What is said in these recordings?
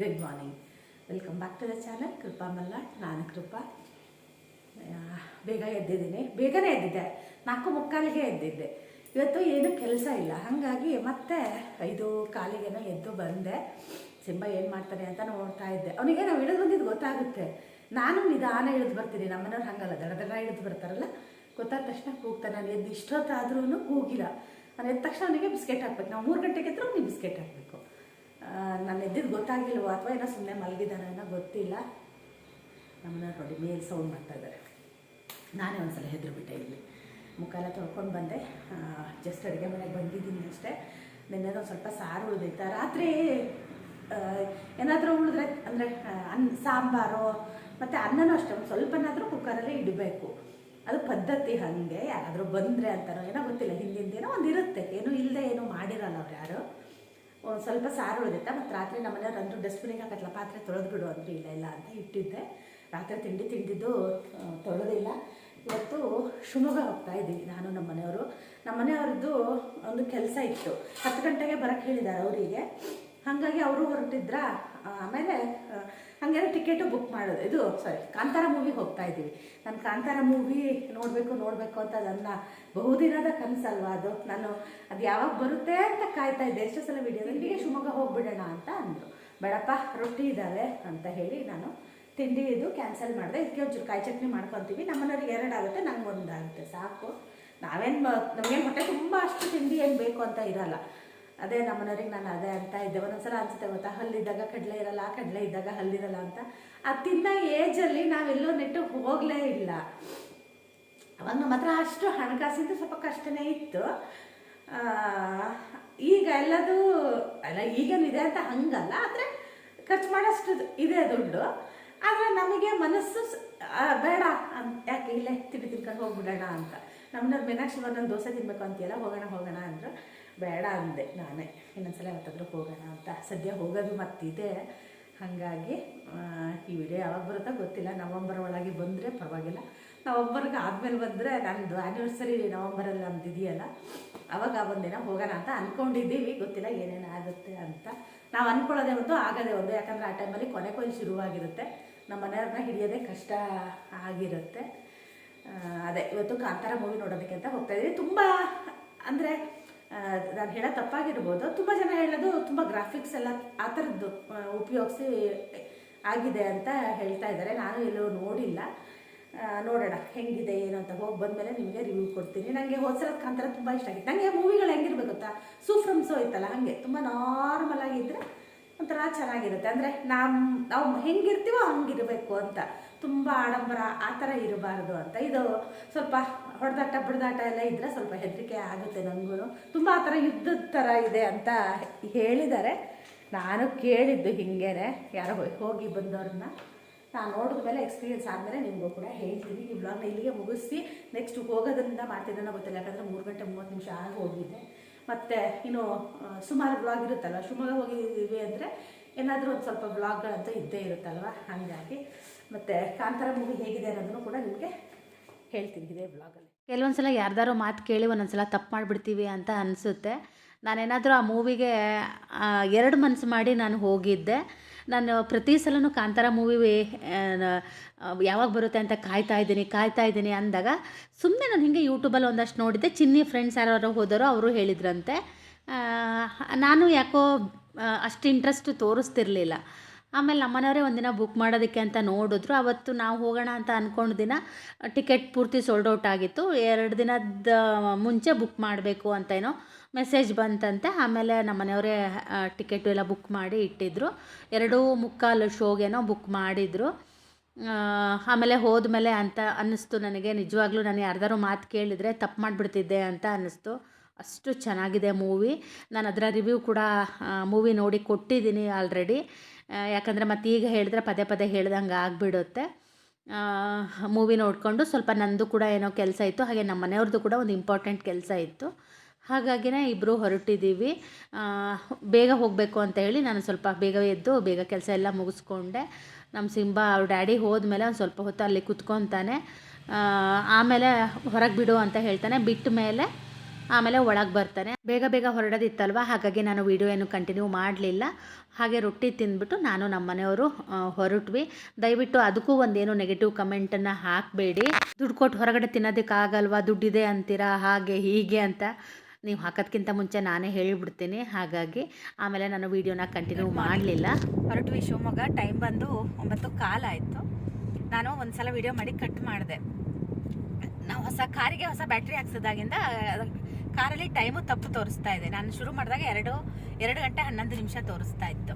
Good morning welcome back to the channel Krupa Malnad ನಾನು ಕೃಪಾ ಬೇಗ ಎದ್ದಿದ್ದೀನಿ. ಬೇಗನೆ ಎದ್ದಿದ್ದೆ. ನಾಲ್ಕು ಮುಕ್ಕಾಲಿಗೆ ಎದ್ದಿದ್ದೆ. ಇವತ್ತು ಏನೂ ಕೆಲಸ ಇಲ್ಲ. ಹಾಗಾಗಿ ಮತ್ತೆ ಐದು ಕಾಲಿಗೇನೋ ಎದ್ದು ಬಂದೆ. ಸಿಂಬ ಏನು ಮಾಡ್ತಾನೆ ಅಂತ ನೋಡ್ತಾ ಇದ್ದೆ. ಅವನಿಗೆ ನಾವು ಇಳಿದು ಬಂದಿದ್ದು ಗೊತ್ತಾಗುತ್ತೆ. ನಾನು ನಿಧಾನ ಇಳಿದು ಬರ್ತೀನಿ. ನಮ್ಮನೆಯವ್ರು ಹಂಗಲ್ಲ. ದಡ ದಡ ಇಳಿದು ಬರ್ತಾರಲ್ಲ. ಗೊತ್ತಾದ ತಕ್ಷಣ ಕೂಗ್ತಾನೆ. ನಾನು ಎದ್ದು ಇಷ್ಟೊತ್ತಾದ್ರೂ ಕೂಗಿಲ್ಲ. ನಾನು ಎದ್ದ ತಕ್ಷಣ ಅವನಿಗೆ ಬಿಸ್ಕೆಟ್ ಹಾಕ್ಬೇಕು. ನಾವು ಮೂರು ಗಂಟೆಗೆ ಎದ್ರೆ ಅವನಿಗೆ ಬಿಸ್ಕೆಟ್ ಹಾಕಬೇಕು. ನಾನು ಎದ್ದಿದ್ದು ಗೊತ್ತಾಗಿಲ್ವೋ ಅಥವಾ ಏನೋ ಸುಮ್ಮನೆ ಮಲಗಿದಾರ ಏನೋ ಗೊತ್ತಿಲ್ಲ. ನಮ್ಮನ್ನ ನೋಡಿ ಮೇಲ್ ಸೌಂಡ್ ಮಾಡ್ತಾ ಇದ್ದಾರೆ. ನಾನೇ ಒಂದ್ಸಲ ಹೆದರ್ಬಿಟ್ಟೆ ಇಲ್ಲಿ. ಮುಖ ಎಲ್ಲ ತೊಳ್ಕೊಂಡು ಬಂದೆ. ಜಸ್ಟ್ ಅಡುಗೆ ಮನೆಗೆ ಬಂದಿದ್ದೀನಿ ಅಷ್ಟೇ. ನಿನ್ನೆ ಒಂದು ಸ್ವಲ್ಪ ಸಾರು ಉಳಿದೈತೆ ರಾತ್ರಿ ಏನಾದರೂ ಉಳಿದ್ರೆ, ಅಂದರೆ ಅನ್ನ, ಸಾಂಬಾರು, ಮತ್ತು ಅನ್ನನೂ ಅಷ್ಟೇ. ಒಂದು ಸ್ವಲ್ಪನಾದರೂ ಕುಕ್ಕರಲ್ಲೇ ಇಡಬೇಕು. ಅದು ಪದ್ಧತಿ ಹಾಗೆ. ಯಾರಾದರೂ ಬಂದರೆ ಅಂತಾರೋ ಏನೋ ಗೊತ್ತಿಲ್ಲ. ಹಿಂದಿಂದೇನೋ ದಿನ ಒಂದು ಇರುತ್ತೆ ಏನೂ ಇಲ್ಲದೆ ಏನೂ ಮಾಡಿರಲ್ಲ ಅವ್ರು ಯಾರು. ಒಂದು ಸ್ವಲ್ಪ ಸಾರು ಉಳಿದಿತ್ತ, ಮತ್ತು ರಾತ್ರಿ ನಮ್ಮ ಮನೆಯವ್ರು ಅಂದರು ಡಸ್ಟ್ಬಿನಿಗೆ ಹಾಕಲ್ಲ ಪಾತ್ರೆ ತೊಳೆದು ಬಿಡು ಅಂದರು, ಇಲ್ಲ ಇಲ್ಲ, ಅಂತ ಇಟ್ಟಿದ್ದೆ. ರಾತ್ರಿ ತಿಂಡಿ ತಿಂದಿದ್ದು ತೊಳೆದಿಲ್ಲ. ಇವತ್ತು ಶಿವಮೊಗ್ಗ ಹೋಗ್ತಾ ಇದ್ದೀನಿ ನಾನು ನಮ್ಮ ಮನೆಯವರು. ನಮ್ಮ ಮನೆಯವ್ರದ್ದು ಒಂದು ಕೆಲಸ ಇತ್ತು. ಹತ್ತು ಗಂಟೆಗೆ ಬರೋಕ್ಕೆ ಹೇಳಿದ್ದಾರೆ ಅವರಿಗೆ. ಹಾಗಾಗಿ ಅವರು ಹೊರಟಿದ್ರ? ಆಮೇಲೆ ಹಾಗೇನೆ ಟಿಕೆಟು ಬುಕ್ ಮಾಡೋದು. ಇದು ಸಾರಿ ಕಾಂತಾರ ಮೂವಿಗೆ ಹೋಗ್ತಾ ಇದ್ದೀವಿ. ನಾನು ಕಾಂತಾರ ಮೂವಿ ನೋಡಬೇಕು ನೋಡಬೇಕು ಅಂತ ನನ್ನ ಬಹುದಿನದ ಕನಸಲ್ವಾ ಅದು? ನಾನು ಅದು ಯಾವಾಗ ಬರುತ್ತೆ ಅಂತ ಕಾಯ್ತಾ ಇದ್ದೆ. ಎಷ್ಟೋ ಸಲ ವಿಡಿಯೋದಲ್ಲಿ ಶಿವಮೊಗ್ಗ ಹೋಗ್ಬಿಡೋಣ ಅಂತ ಅಂದರು. ಬೇಡಪ್ಪ, ರೊಟ್ಟಿ ಇದ್ದಾವೆ ಅಂತ ಹೇಳಿ ನಾನು ತಿಂಡಿ ಇದು ಕ್ಯಾನ್ಸಲ್ ಮಾಡಿದೆ. ಇದಕ್ಕೆ ಒಂಚೂರು ಕಾಯಿ ಚಟ್ನಿ ಮಾಡ್ಕೊತೀವಿ. ನಮ್ಮನೆಯವ್ರಿಗೆ ಎರಡಾಗುತ್ತೆ ನಂಗೆ ಒಂದಾಗುತ್ತೆ ಸಾಕು. ನಾವೇನು ನಮಗೇನು ಹೊಟ್ಟೆ ತುಂಬ ಅಷ್ಟು ತಿಂಡಿ ಏನು ಬೇಕು ಅಂತ ಇರಲ್ಲ. ಅದೇ ನಮ್ಮನವ್ರಿಗೆ ನಾನು ಅದೇ ಅಂತ ಇದ್ದೆ. ಒಂದೊಂದ್ಸಲ ಅನ್ಸುತ್ತೆ ಗೊತ್ತಾ? ಹಲ್ಲಿದ್ದಾಗ ಕಡಲೆ ಇರಲ್ಲ, ಕಡಲೆ ಇದ್ದಾಗ ಹಲ್ಲಿರಲ್ಲ ಅಂತ. ಅದು ತಿಂದ ಏಜಲ್ಲಿ ನಾವೆಲ್ಲೂ ನೆಟ್ಟು ಹೋಗಲೇ ಇಲ್ಲ. ಅವಾಗ ನಮ್ಮ ಹತ್ರ ಅಷ್ಟು ಹಣಕಾಸಿಂದ ಸ್ವಲ್ಪ ಕಷ್ಟನೇ ಇತ್ತು. ಈಗ ಎಲ್ಲದು, ಅಲ್ಲ ಇದೆ ಅಂತ ಹಂಗಲ್ಲ, ಆದರೆ ಖರ್ಚು ಮಾಡೋಷ್ಟು ಇದೆ ದುಡ್ಡು. ಆದರೆ ನಮಗೆ ಮನಸ್ಸು ಬೇಡ ಯಾಕೆ ಇಲ್ಲೇ ತಿಂಡಿ ತಿನ್ಕೊಂಡು ಹೋಗ್ಬಿಡೋಣ ಅಂತ. ನಮ್ಮನ್ನ ಮೀನಾಕ್ಷಿ ಒಂದೊಂದು ದೋಸೆ ತಿನ್ಬೇಕು ಅಂತೀಯಲ್ಲ, ಹೋಗೋಣ ಹೋಗೋಣ ಅಂದರು. ಬೇಡ ಅಂದೆ ನಾನೇ. ಇನ್ನೊಂದ್ಸಲ ಯಾವತ್ತಾದ್ರೂ ಹೋಗೋಣ ಅಂತ. ಸದ್ಯ ಹೋಗೋದು ಮತ್ತಿದೆ. ಹಾಗಾಗಿ ಈ ವಿಡಿಯೋ ಯಾವಾಗ ಬರುತ್ತೋ ಗೊತ್ತಿಲ್ಲ. ನವಂಬರ್ ಒಳಗೆ ಬಂದರೆ ಪರವಾಗಿಲ್ಲ. ನವಂಬರ್ಗೆ ಆದಮೇಲೆ ಬಂದರೆ ನಂದು ಆ್ಯನಿವರ್ಸರಿ ನವಂಬರಲ್ಲಿ ನಮ್ದು ಇದೆಯಲ್ಲ ಅವಾಗ ಒಂದಿನ ಹೋಗೋಣ ಅಂತ ಅಂದ್ಕೊಂಡಿದ್ದೀವಿ ಗೊತ್ತಿಲ್ಲ ಏನೇನು ಆಗುತ್ತೆ ಅಂತ. ನಾವು ಅಂದ್ಕೊಳ್ಳೋದೇ ಒಂದು, ಆಗೋದೇ ಒಂದು. ಯಾಕಂದರೆ ಆ ಟೈಮಲ್ಲಿ ಕೊನೆ ಕೊನೆ ಶುರುವಾಗಿರುತ್ತೆ. ನಮ್ಮ ಮನೆಯವ್ರನ್ನ ಹಿಡಿಯೋದೇ ಕಷ್ಟ ಆಗಿರುತ್ತೆ. ಅದೇ, ಇವತ್ತು ಕಾಂತಾರ ಮೂವಿ ನೋಡೋದಕ್ಕೆ ಅಂತ ಹೋಗ್ತಾಯಿದ್ದೀವಿ ತುಂಬ, ಅಂದರೆ ನಾನು ಹೇಳೋ ತಪ್ಪಾಗಿರ್ಬೋದು. ತುಂಬ ಜನ ಹೇಳೋದು ತುಂಬ ಗ್ರಾಫಿಕ್ಸ್ ಎಲ್ಲ ಆ ಥರದ್ದು ಉಪಯೋಗಿಸಿ ಆಗಿದೆ ಅಂತ ಹೇಳ್ತಾ ಇದ್ದಾರೆ. ನಾನು ಎಲ್ಲೂ ನೋಡಿಲ್ಲ. ನೋಡೋಣ ಹೆಂಗಿದೆ, ಏನು ಅಂತ. ಹೋಗಿ ಬಂದಮೇಲೆ ನಿಮಗೆ ರಿವ್ಯೂ ಕೊಡ್ತೀನಿ. ನನಗೆ ಹೋದ್ಸಲ ಕಾಂತರ ತುಂಬ ಇಷ್ಟ ಆಗಿತ್ತು. ನನಗೆ ಮೂವಿಗಳು ಹೆಂಗಿರ್ಬೇಕು ಗೊತ್ತಾ? ಸೂಫ್ರಮ್ಸೋ ಇತ್ತಲ್ಲ, ಹಾಗೆ. ತುಂಬ ನಾರ್ಮಲ್ ಆಗಿದ್ದರೆ ಒಂಥರ ಚೆನ್ನಾಗಿರುತ್ತೆ. ಅಂದರೆ ನಮ್ಮ ನಾವು ಹೆಂಗಿರ್ತೀವೋ ಹಂಗಿರಬೇಕು ಅಂತ. ತುಂಬ ಆಡಂಬರ ಆ ಥರ ಇರಬಾರ್ದು ಅಂತ. ಇದು ಸ್ವಲ್ಪ ಹೊಡೆದಾಟ, ಬಡ್ದಾಟ ಎಲ್ಲ ಇದ್ದರೆ ಸ್ವಲ್ಪ ಹೆದರಿಕೆ ಆಗುತ್ತೆ ನನಗೂ ತುಂಬ ಆ ಥರ ಯುದ್ಧದ ಥರ ಇದೆ ಅಂತ ಹೇಳಿದ್ದಾರೆ. ನಾನು ಕೇಳಿದ್ದು ಹಿಂಗೇನೆ. ಯಾರೋ ಹೋಗಿ- ಬಂದವ್ರನ್ನ. ನಾನು ನೋಡಿದ ಮೇಲೆ ಎಕ್ಸ್ಪೀರಿಯನ್ಸ್ ಆದಮೇಲೆ ನಿಮಗೂ ಕೂಡ ಹೇಳ್ತೀನಿ. ಈ ಬ್ಲಾಗ್ನ ಇಲ್ಲಿಗೆ ಮುಗಿಸಿ ನೆಕ್ಸ್ಟ್ ಹೋಗೋದ್ರಿಂದ ಮಾಡ್ತಿದ್ದಾನೋ ಗೊತ್ತಿಲ್ಲ. ಯಾಕಂದರೆ ಮೂರು ಗಂಟೆ ಮೂವತ್ತು ನಿಮಿಷ ಆಗಿ ಹೋಗಿದೆ. ಮತ್ತು ಇನ್ನು ಸುಮಾರು ಬ್ಲಾಗ್ ಇರುತ್ತಲ್ಲ ಶಿವಮೊಗ್ಗ ಹೋಗಿದ್ದೀವಿ ಅಂದರೆ ಏನಾದರೂ ಒಂದು ಸ್ವಲ್ಪ ಬ್ಲಾಗ್ಗಳಂತೂ ಇದ್ದೇ ಇರುತ್ತಲ್ವ? ಹಾಗಾಗಿ. ಮತ್ತು ಕಾಂತಾರ ಮೂವಿ ಹೇಗಿದೆ ಅನ್ನೋದನ್ನು ಕೂಡ ನಿಮಗೆ ಹೇಳ್ತೀನಿ ಇದೇ ಬ್ಲಾಗಲ್ಲಿ ಕೆಲವೊಂದು ಸಲ ಯಾರ್ದಾರೋ ಮಾತು ಕೇಳಿ ಒಂದೊಂದು ಸಲ ತಪ್ಪು ಮಾಡಿಬಿಡ್ತೀವಿ ಅಂತ ಅನಿಸುತ್ತೆ. ನಾನೇನಾದರೂ ಆ ಮೂವಿಗೆ ಎರಡು ಮನಸ್ಸು ಮಾಡಿ ನಾನು ಹೋಗಿದ್ದೆ. ನಾನು ಪ್ರತಿ ಸಲನೂ ಕಾಂತಾರ ಮೂವಿ ಯಾವಾಗ ಬರುತ್ತೆ ಅಂತ ಕಾಯ್ತಾ ಇದ್ದೀನಿ ಕಾಯ್ತಾ ಇದ್ದೀನಿ ಅಂದಾಗ ಸುಮ್ಮನೆ ನಾನು ಹಿಂಗೆ ಯೂಟ್ಯೂಬಲ್ಲಿ ಒಂದಷ್ಟು ನೋಡಿದ್ದೆ. ಚಿನ್ನಿ ಫ್ರೆಂಡ್ಸ್ ಯಾರು ಹೋದರೋ ಅವರು ಹೇಳಿದ್ರಂತೆ. ನಾನು ಯಾಕೋ, ಅಷ್ಟು ಇಂಟ್ರೆಸ್ಟ್ ತೋರಿಸ್ತಿರ್ಲಿಲ್ಲ. ಆಮೇಲೆ ನಮ್ಮನೆಯವರೇ ಒಂದಿನ ಬುಕ್ ಮಾಡೋದಕ್ಕೆ ಅಂತ ನೋಡಿದ್ರು. ಅವತ್ತು ನಾವು ಹೋಗೋಣ ಅಂತ ಅಂದ್ಕೊಂಡು ದಿನ ಟಿಕೆಟ್ ಪೂರ್ತಿ ಸೋಲ್ಡ್ ಔಟ್ ಆಗಿತ್ತು. ಎರಡು ದಿನದ ಮುಂಚೆ ಬುಕ್ ಮಾಡಬೇಕು ಅಂತ ಏನೋ ಮೆಸೇಜ್ ಬಂತಂತೆ. ಆಮೇಲೆ ನಮ್ಮನೆಯವರೇ ಟಿಕೆಟು ಎಲ್ಲ ಬುಕ್ ಮಾಡಿ ಇಟ್ಟಿದ್ರು. ಎರಡೂ ಮುಕ್ಕಾಲು ಶೋಗೇನೋ ಬುಕ್ ಮಾಡಿದರು. ಆಮೇಲೆ ಹೋದ್ಮೇಲೆ ಅಂತ ಅನ್ನಿಸ್ತು ನನಗೆ. ನಿಜವಾಗ್ಲೂ ನಾನು ಯಾರ್ದಾರು ಮಾತು ಕೇಳಿದರೆ ತಪ್ಪು ಮಾಡಿಬಿಡ್ತಿದ್ದೆ ಅಂತ ಅನ್ನಿಸ್ತು. ಅಷ್ಟು ಚೆನ್ನಾಗಿದೆ ಮೂವಿ ನಾನು ಅದರ ರಿವ್ಯೂ ಕೂಡ ಮೂವಿ ನೋಡಿ ಕೊಟ್ಟಿದ್ದೀನಿ ಆಲ್ರೆಡಿ ಯಾಕಂದರೆ ಮತ್ತೆ ಈಗ ಹೇಳಿದ್ರೆ ಪದೇ ಪದೇ ಹೇಳ್ದಂಗೆ ಆಗಿಬಿಡುತ್ತೆ. ಮೂವಿ ನೋಡಿಕೊಂಡು ಸ್ವಲ್ಪ ನಂದು ಕೂಡ ಏನೋ ಕೆಲಸ ಇತ್ತು, ಹಾಗೆ ನಮ್ಮ ಮನೆಯವ್ರದ್ದು ಕೂಡ ಒಂದು ಇಂಪಾರ್ಟೆಂಟ್ ಕೆಲಸ ಇತ್ತು. ಹಾಗಾಗಿನೇ ಇಬ್ಬರು ಹೊರಟಿದ್ದೀವಿ ಬೇಗ ಹೋಗಬೇಕು ಅಂತ ಹೇಳಿ ನಾನು ಸ್ವಲ್ಪ ಬೇಗ ಎದ್ದು ಬೇಗ ಕೆಲಸ ಎಲ್ಲ ಮುಗಿಸ್ಕೊಂಡೆ. ನಮ್ಮ ಸಿಂಬಾ ಅವ್ರ ಡ್ಯಾಡಿ ಹೋದ್ಮೇಲೆ ಒಂದು ಸ್ವಲ್ಪ ಹೊತ್ತು ಅಲ್ಲಿ ಕುತ್ಕೊತಾನೆ. ಆಮೇಲೆ ಹೊರಗೆ ಬಿಡು ಅಂತ ಹೇಳ್ತಾನೆ. ಬಿಟ್ಟ ಮೇಲೆ ಆಮೇಲೆ ಒಳಗೆ ಬರ್ತಾನೆ. ಬೇಗ ಬೇಗ ಹೊರಡೋದಿತ್ತಲ್ವ? ಹಾಗಾಗಿ ನಾನು ವೀಡಿಯೋ ಏನು ಕಂಟಿನ್ಯೂ ಮಾಡಲಿಲ್ಲ. ಹಾಗೆ ರೊಟ್ಟಿ ತಿಂದ್ಬಿಟ್ಟು ನಾನು ನಮ್ಮ ಮನೆಯವರು ಹೊರಟ್ವಿ. ದಯವಿಟ್ಟು ಅದಕ್ಕೂ ಒಂದೇನು ನೆಗೆಟಿವ್ ಕಮೆಂಟನ್ನು ಹಾಕಬೇಡಿ. ದುಡ್ಡು ಕೊಟ್ಟು ಹೊರಗಡೆ ತಿನ್ನೋದಕ್ಕಾಗಲ್ವಾ? ದುಡ್ಡಿದೆ ಅಂತೀರಾ? ಹಾಗೆ, ಹೀಗೆ ಅಂತ ನೀವು ಹಾಕೋದ್ಕಿಂತ ಮುಂಚೆ ನಾನೇ ಹೇಳಿಬಿಡ್ತೀನಿ. ಹಾಗಾಗಿ ಆಮೇಲೆ ನಾನು ವೀಡಿಯೋನ ಕಂಟಿನ್ಯೂ ಮಾಡಲಿಲ್ಲ. ಹೊರಟ್ವಿ ಶಿವಮೊಗ್ಗ. ಟೈಮ್ ಬಂದು ಒಂಬತ್ತು ಕಾಲ ಆಯಿತು. ನಾನು ಒಂದ್ಸಲ ವಿಡಿಯೋ ಮಾಡಿ ಕಟ್ ಮಾಡಿದೆ. ನಾವು ಹೊಸ ಕಾರಿಗೆ ಹೊಸ ಬ್ಯಾಟ್ರಿ ಹಾಕ್ಸಿದಾಗಿಂದ ಕಾರಲ್ಲಿ ಟೈಮು ತಪ್ಪು ತೋರಿಸ್ತಾ ಇದೆ. ನಾನು ಶುರು ಮಾಡಿದಾಗ ಎರಡು ಎರಡು ಗಂಟೆ ಹನ್ನೊಂದು ನಿಮಿಷ ತೋರಿಸ್ತಾ ಇತ್ತು.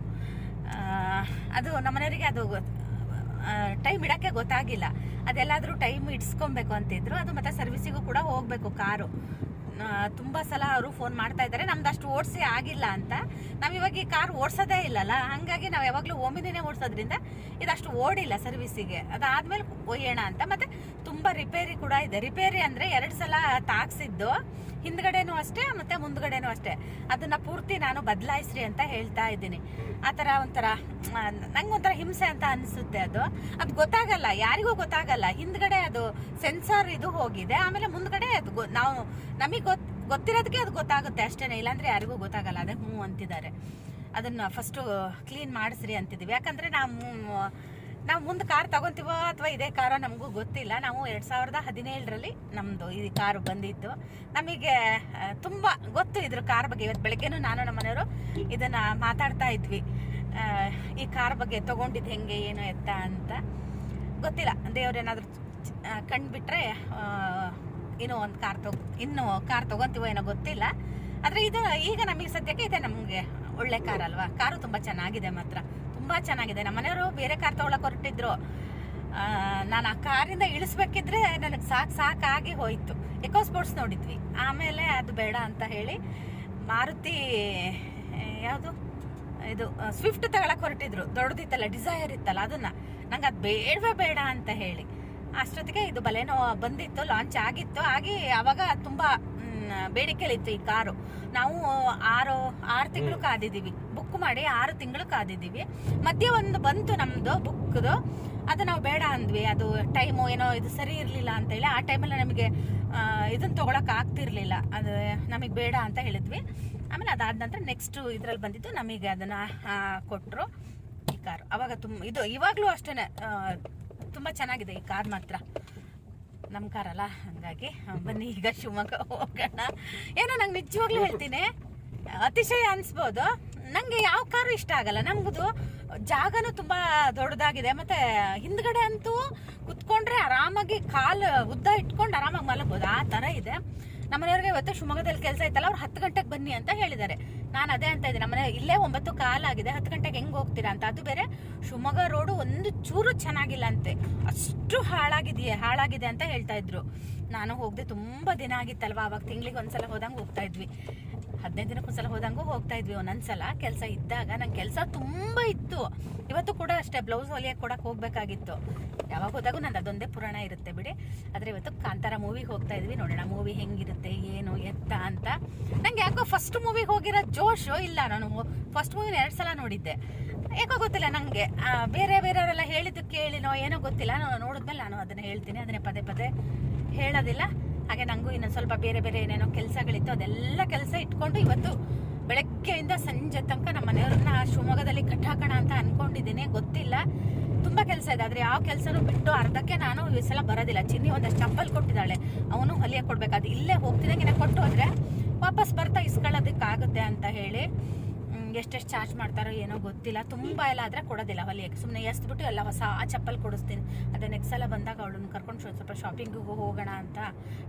ಅದು ನಮ್ಮನೆಯವರಿಗೆ ಅದು ಟೈಮ್ ಇಡೋಕ್ಕೆ ಗೊತ್ತಾಗಿಲ್ಲ. ಅದೆಲ್ಲಾದರೂ ಟೈಮ್ ಇಡ್ಸ್ಕೊಬೇಕು ಅಂತಿದ್ರು. ಅದು ಮತ್ತೆ ಸರ್ವಿಸಿಗೂ ಕೂಡ ಹೋಗಬೇಕು, ಕಾರು. ತುಂಬಾ ಸಲ ಅವರು ಫೋನ್ ಮಾಡ್ತಾ ಇದ್ದಾರೆ. ನಮ್ದು ಅಷ್ಟು ಓಡಿಸಿ ಆಗಿಲ್ಲ ಅಂತ. ನಾವು ಇವಾಗ ಈ ಕಾರ್ ಓಡಿಸೋದೇ ಇಲ್ಲಲ್ಲ. ಹಂಗಾಗಿ ನಾವು ಯಾವಾಗಲೂ ಓಮಿನೇ ಓಡಿಸೋದ್ರಿಂದ ಇದಷ್ಟು ಓಡಿಲ್ಲ ಸರ್ವಿಸಿಗೆ ಅದಾದ್ಮೇಲೆ ಒಯ್ಯೋಣ ಅಂತ. ಮತ್ತೆ ತುಂಬಾ ರಿಪೇರಿ ಕೂಡ ಇದೆ. ರಿಪೇರಿ ಅಂದ್ರೆ ಎರಡು ಸಲ ತಾಕ್ಸಿದ್ದು ಹಿಂದ್ಗಡೆನೂ ಅಷ್ಟೇ, ಮತ್ತೆ ಮುಂದ್ಗಡೆನೂ ಅಷ್ಟೇ. ಅದನ್ನ ಪೂರ್ತಿ ನಾನು ಬದಲಾಯಿಸ್ರಿ ಅಂತ ಹೇಳ್ತಾ ಇದ್ದೀನಿ. ಆ ಥರ ಒಂಥರ ನಂಗೆ ನಂಗೊಂಥರ ಹಿಂಸೆ ಅಂತ ಅನಿಸುತ್ತೆ ಅದು. ಅದು ಗೊತ್ತಾಗಲ್ಲ. ಯಾರಿಗೂ ಗೊತ್ತಾಗಲ್ಲ. ಹಿಂದ್ಗಡೆ ಅದು ಸೆನ್ಸಾರ್ ಇದು ಹೋಗಿದೆ. ಆಮೇಲೆ ಮುಂದ್ಗಡೆ ಅದು ನಾವು ನಮಗೆ ಗೊತ್, ಗೊತ್ತಿರೋದಕ್ಕೆ ಅದು ಗೊತ್ತಾಗುತ್ತೆ ಅಷ್ಟೇ ಇಲ್ಲಾಂದ್ರೆ ಯಾರಿಗೂ ಗೊತ್ತಾಗಲ್ಲ. ಅದೇ ಹ್ಞೂ ಅಂತಿದ್ದಾರೆ. ಅದನ್ನ ಫಸ್ಟು ಕ್ಲೀನ್ ಮಾಡಿಸ್ರಿ ಅಂತಿದ್ದೀವಿ. ಯಾಕಂದ್ರೆ ನಾವು ನಾವು ಮುಂದೆ ಕಾರ್ ತಗೊಂತೀವೋ ಅಥವಾ ಇದೇ ಕಾರೋ ನಮಗೂ ಗೊತ್ತಿಲ್ಲ. ನಾವು ಎರಡು ಸಾವಿರದ ಹದಿನೇಳರಲ್ಲಿ ನಮ್ಮದು ಈ ಕಾರು ಬಂದಿತ್ತು. ನಮಗೆ ತುಂಬ ಗೊತ್ತು ಇದ್ರ ಕಾರ್ ಬಗ್ಗೆ. ಇವತ್ತು ಬೆಳಗ್ಗೆನೂ ನಾನು ನಮ್ಮ ಮನೆಯವರು ಇದನ್ನು ಮಾತಾಡ್ತಾ ಇದ್ವಿ. ಈ ಕಾರ್ ಬಗ್ಗೆ ತಗೊಂಡಿದ್ದು ಹೆಂಗೆ, ಏನು ಎತ್ತ ಅಂತ. ಗೊತ್ತಿಲ್ಲ. ದೇವ್ರೇನಾದ್ರೂ ಕಂಡ್ಬಿಟ್ರೆ ಇನ್ನೂ ಒಂದು ಕಾರ್ ತಗೋ ಇನ್ನೂ ಕಾರ್ ತಗೊಂತೀವೋ ಏನೋ ಗೊತ್ತಿಲ್ಲ. ಆದರೆ ಇದು ಈಗ ನಮಗೆ ಸದ್ಯಕ್ಕೆ ಇದೆ ನಮಗೆ ಒಳ್ಳೆ ಕಾರ್ ಅಲ್ವಾ? ಕಾರು ತುಂಬ ಚೆನ್ನಾಗಿದೆ ಮಾತ್ರ. ತುಂಬ ಚೆನ್ನಾಗಿದೆ. ನಮ್ಮ ಮನೆಯವರು ಬೇರೆ ಕಾರ್ ತಗೊಳಕ್ಕೆ ಹೊರಟಿದ್ರು. ನಾನು ಆ ಕಾರಿಂದ ಇಳಿಸ್ಬೇಕಿದ್ರೆ ನನಗೆ ಸಾಕು ಸಾಕಾಗಿ ಹೋಯಿತು. ಎಕೋ ಸ್ಪೋರ್ಟ್ಸ್ ನೋಡಿದ್ವಿ. ಆಮೇಲೆ ಅದು ಬೇಡ ಅಂತ ಹೇಳಿ ಮಾರುತಿ ಯಾವುದು? ಇದು ಸ್ವಿಫ್ಟ್ ತಗೊಳಕ್ಕೆ ಹೊರಟಿದ್ರು. ದೊಡ್ಡದಿತ್ತಲ್ಲ ಡಿಸೈರ್ ಇತ್ತಲ್ಲ ಅದನ್ನ. ನಂಗೆ ಅದು ಬೇಡವೇ ಬೇಡ ಅಂತ ಹೇಳಿ. ಅಷ್ಟೊತ್ತಿಗೆ ಇದು ಬಲೆನೋ ಬಂದಿತ್ತು ಲಾಂಚ್ ಆಗಿತ್ತು. ಆಗಿ ಅವಾಗ ತುಂಬಾ ಬೇಡಿಕೆಲಿತ್ತು ಈ ಕಾರು. ನಾವು ಆರು ಆರು ತಿಂಗಳು ಕಾದಿದ್ದೀವಿ. ಬುಕ್ ಮಾಡಿ ಆರು ತಿಂಗಳು ಕಾದಿದ್ದೀವಿ. ಮಧ್ಯೆ ಒಂದು ಬಂತು ನಮ್ದು ಬುಕ್ದು ಅದು ನಾವು ಬೇಡ ಅಂದ್ವಿ. ಅದು ಟೈಮು ಏನೋ ಇದು ಸರಿ ಇರಲಿಲ್ಲ ಅಂತ ಹೇಳಿ. ಆ ಟೈಮಲ್ಲಿ ನಮಗೆ ಇದನ್ನ ತಗೊಳಕ್ ಆಗ್ತಿರ್ಲಿಲ್ಲ. ಅದು ನಮಗೆ ಬೇಡ ಅಂತ ಹೇಳಿದ್ವಿ. ಆಮೇಲೆ ಅದಾದ ನಂತರ ನೆಕ್ಸ್ಟ್ ಇದ್ರಲ್ಲಿ ಬಂದಿದ್ದು ನಮಗೆ ಅದನ್ನ ಕೊಟ್ಟರು ಈ ಕಾರು. ಅವಾಗ ತುಂಬ ಇದು ಇವಾಗಲೂ ಅಷ್ಟೇನೆ ಆ, ತುಂಬಾ ಚೆನ್ನಾಗಿದೆ ಈ ಕಾರ್ ಮಾತ್ರ. ನಮ್ಮ ಕಾರಲ್ಲ ಹಂಗಾಗಿ ಬನ್ನಿ, ಈಗ ಶಿವಮೊಗ್ಗ ಹೋಗೋಣ. ಏನೋ ನಂಗೆ ನಿಜವಾಗ್ಲೂ ಹೇಳ್ತೀನಿ, ಅತಿಶಯ ಅನ್ಸ್ಬೋದು. ನಂಗೆ ಯಾವ ಕಾರು ಇಷ್ಟ ಆಗಲ್ಲ. ನಮ್ಗದು ಜಾಗನೂ ತುಂಬಾ ದೊಡ್ಡದಾಗಿದೆ. ಮತ್ತೆ ಹಿಂದ್ಗಡೆ ಅಂತೂ ಕುತ್ಕೊಂಡ್ರೆ ಆರಾಮಾಗಿ ಕಾಲು ಉದ್ದ ಇಟ್ಕೊಂಡು ಆರಾಮಾಗಿ ಮಲಗ್ಬೋದು. ಆ ತರ ಇದೆ. ನಮ್ಮನೆಯವ್ರಿಗೆ ಇವತ್ತು ಶಿವಮೊಗ್ಗದಲ್ಲಿ ಕೆಲಸ ಇತ್ತಲ್ಲ ಅವ್ರು ಹತ್ತು ಗಂಟೆಗೆ ಬನ್ನಿ ಅಂತ ಹೇಳಿದ್ದಾರೆ. ನಾನು ಅದೇ ಅಂತ ಇದ್ದೀನಿ. ನಮ್ಮನೆ ಇಲ್ಲೇ ಒಂಬತ್ತು ಕಾಲಾಗಿದೆ ಹತ್ತು ಗಂಟೆಗೆ ಹೆಂಗೆ ಹೋಗ್ತೀರಾ ಅಂತ. ಅದು ಬೇರೆ, ಶಿವಮೊಗ್ಗ ರೋಡು ಒಂದು ಚೂರು ಚೆನ್ನಾಗಿಲ್ಲ ಅಂತೆ ಅಷ್ಟು ಹಾಳಾಗಿದೆಯೇ, ಹಾಳಾಗಿದೆ ಅಂತ ಹೇಳ್ತಾ ಇದ್ರು. ನಾನು ಹೋಗದೆ ತುಂಬ ದಿನ ಆಗಿತ್ತಲ್ವ, ಅವಾಗ ತಿಂಗಳಿಗೆ ಒಂದ್ಸಲ ಹೋದಂಗೆ ಹೋಗ್ತಾ ಇದ್ವಿ. ಹದಿನೈದು ದಿನಕ್ಕೆ ಒಂದ್ಸಲ ಹೋದಂಗೂ ಹೋಗ್ತಾ ಇದ್ವಿ ಒಂದೊಂದ್ಸಲ. ಕೆಲಸ ಇದ್ದಾಗ ನಂಗೆ ಕೆಲಸ ತುಂಬಾ ಇತ್ತು. ಇವತ್ತು ಕೂಡ ಅಷ್ಟೇ ಬ್ಲೌಸ್ ಹೊಲಿಯಕ್ಕೆ ಕೊಡಕ್ಕೆ ಹೋಗ್ಬೇಕಾಗಿತ್ತು. ಯಾವಾಗ ಹೋದಾಗೂ ನಂದು ಅದೊಂದೇ ಪುರಾಣ ಇರುತ್ತೆ ಬಿಡಿ. ಆದರೆ ಇವತ್ತು ಕಾಂತಾರ ಮೂವಿಗೆ ಹೋಗ್ತಾ ಇದ್ವಿ. ನೋಡೋಣ ಮೂವಿ ಹೆಂಗಿರುತ್ತೆ ಏನು ಎತ್ತ ಅಂತ. ನಂಗೆ ಯಾಕೋ ಫಸ್ಟ್ ಮೂವಿಗೆ ಹೋಗಿರೋ ಜೋಶು ಇಲ್ಲ ನಾನು. ಫಸ್ಟ್ ಮೂವಿನ ಎರಡು ಸಲ ನೋಡಿದ್ದೆ. ಯಾಕೋ ಗೊತ್ತಿಲ್ಲ ನಂಗೆ. ಆ, ಬೇರೆ ಬೇರೆಯವರೆಲ್ಲ ಹೇಳಿದ್ದು ಕೇಳಿನೋ ಏನೋ ಗೊತ್ತಿಲ್ಲ. ನಾನು ನೋಡಿದ್ಮೇಲೆ ನಾನು ಅದನ್ನ ಹೇಳ್ತೀನಿ. ಅದನ್ನೇ ಪದೇ ಪದೇ ಹೇಳೋದಿಲ್ಲ. ಹಾಗೆ ನಂಗೂ ಇನ್ನೊಂದು ಸ್ವಲ್ಪ ಬೇರೆ ಬೇರೆ ಏನೇನೋ ಕೆಲಸಗಳಿತ್ತು. ಅದೆಲ್ಲ ಕೆಲಸ ಇಟ್ಕೊಂಡು ಇವತ್ತು ಬೆಳಗ್ಗೆಯಿಂದ ಸಂಜೆ ತನಕ ನಮ್ಮ ಮನೆಯವ್ರನ್ನ ಶಿವಮೊಗ್ಗದಲ್ಲಿ ಕಟ್ಟಾಕೋಣ ಅಂತ ಅನ್ಕೊಂಡಿದ್ದೀನಿ. ಗೊತ್ತಿಲ್ಲ. ತುಂಬಾ ಕೆಲಸ ಇದೆ. ಆದ್ರೆ ಯಾವ ಕೆಲಸನೂ ಬಿಟ್ಟು ಅರ್ಧಕ್ಕೆ ನಾನು ಈ ಸಲ ಬರೋದಿಲ್ಲ. ಚಿನ್ನಿ ಒಂದಷ್ಟು ಚಪ್ಪಲ್ ಕೊಟ್ಟಿದ್ದಾಳೆ. ಅವನು ಹೊಲಿಯಕ್ಕೆ ಕೊಡ್ಬೇಕಾದ್ರೆ ಇಲ್ಲೇ ಹೋಗ್ತಿದಂಗೆ ಕೊಟ್ಟು ಹೋದ್ರೆ ವಾಪಸ್ ಬರ್ತಾ ಇಸ್ಕೊಳ್ಳೋದಕ್ಕಾಗುತ್ತೆ ಅಂತ ಹೇಳಿ. ಎಷ್ಟೆಷ್ಟು ಚಾರ್ಜ್ ಮಾಡ್ತಾರೋ ಏನೋ ಗೊತ್ತಿಲ್ಲ. ತುಂಬ ಎಲ್ಲ ಆದ್ರೆ ಕೊಡೋದಿಲ್ಲ ಹೊಲಿಯಕ್ಕೆ. ಸುಮ್ಮನೆ ಎಸ್ಬಿಟ್ಟು ಎಲ್ಲ ಹೊಸ ಚಪ್ಪಲ್ ಕೊಡಿಸ್ತೀನಿ. ಅದೇ ನೆಕ್ಸ್ಟ್ ಸಲ ಬಂದಾಗ ಅವಳನ್ನ ಕರ್ಕೊಂಡು ಸ್ವಲ್ಪ ಶಾಪಿಂಗಿಗೂ ಹೋಗೋಣ ಅಂತ.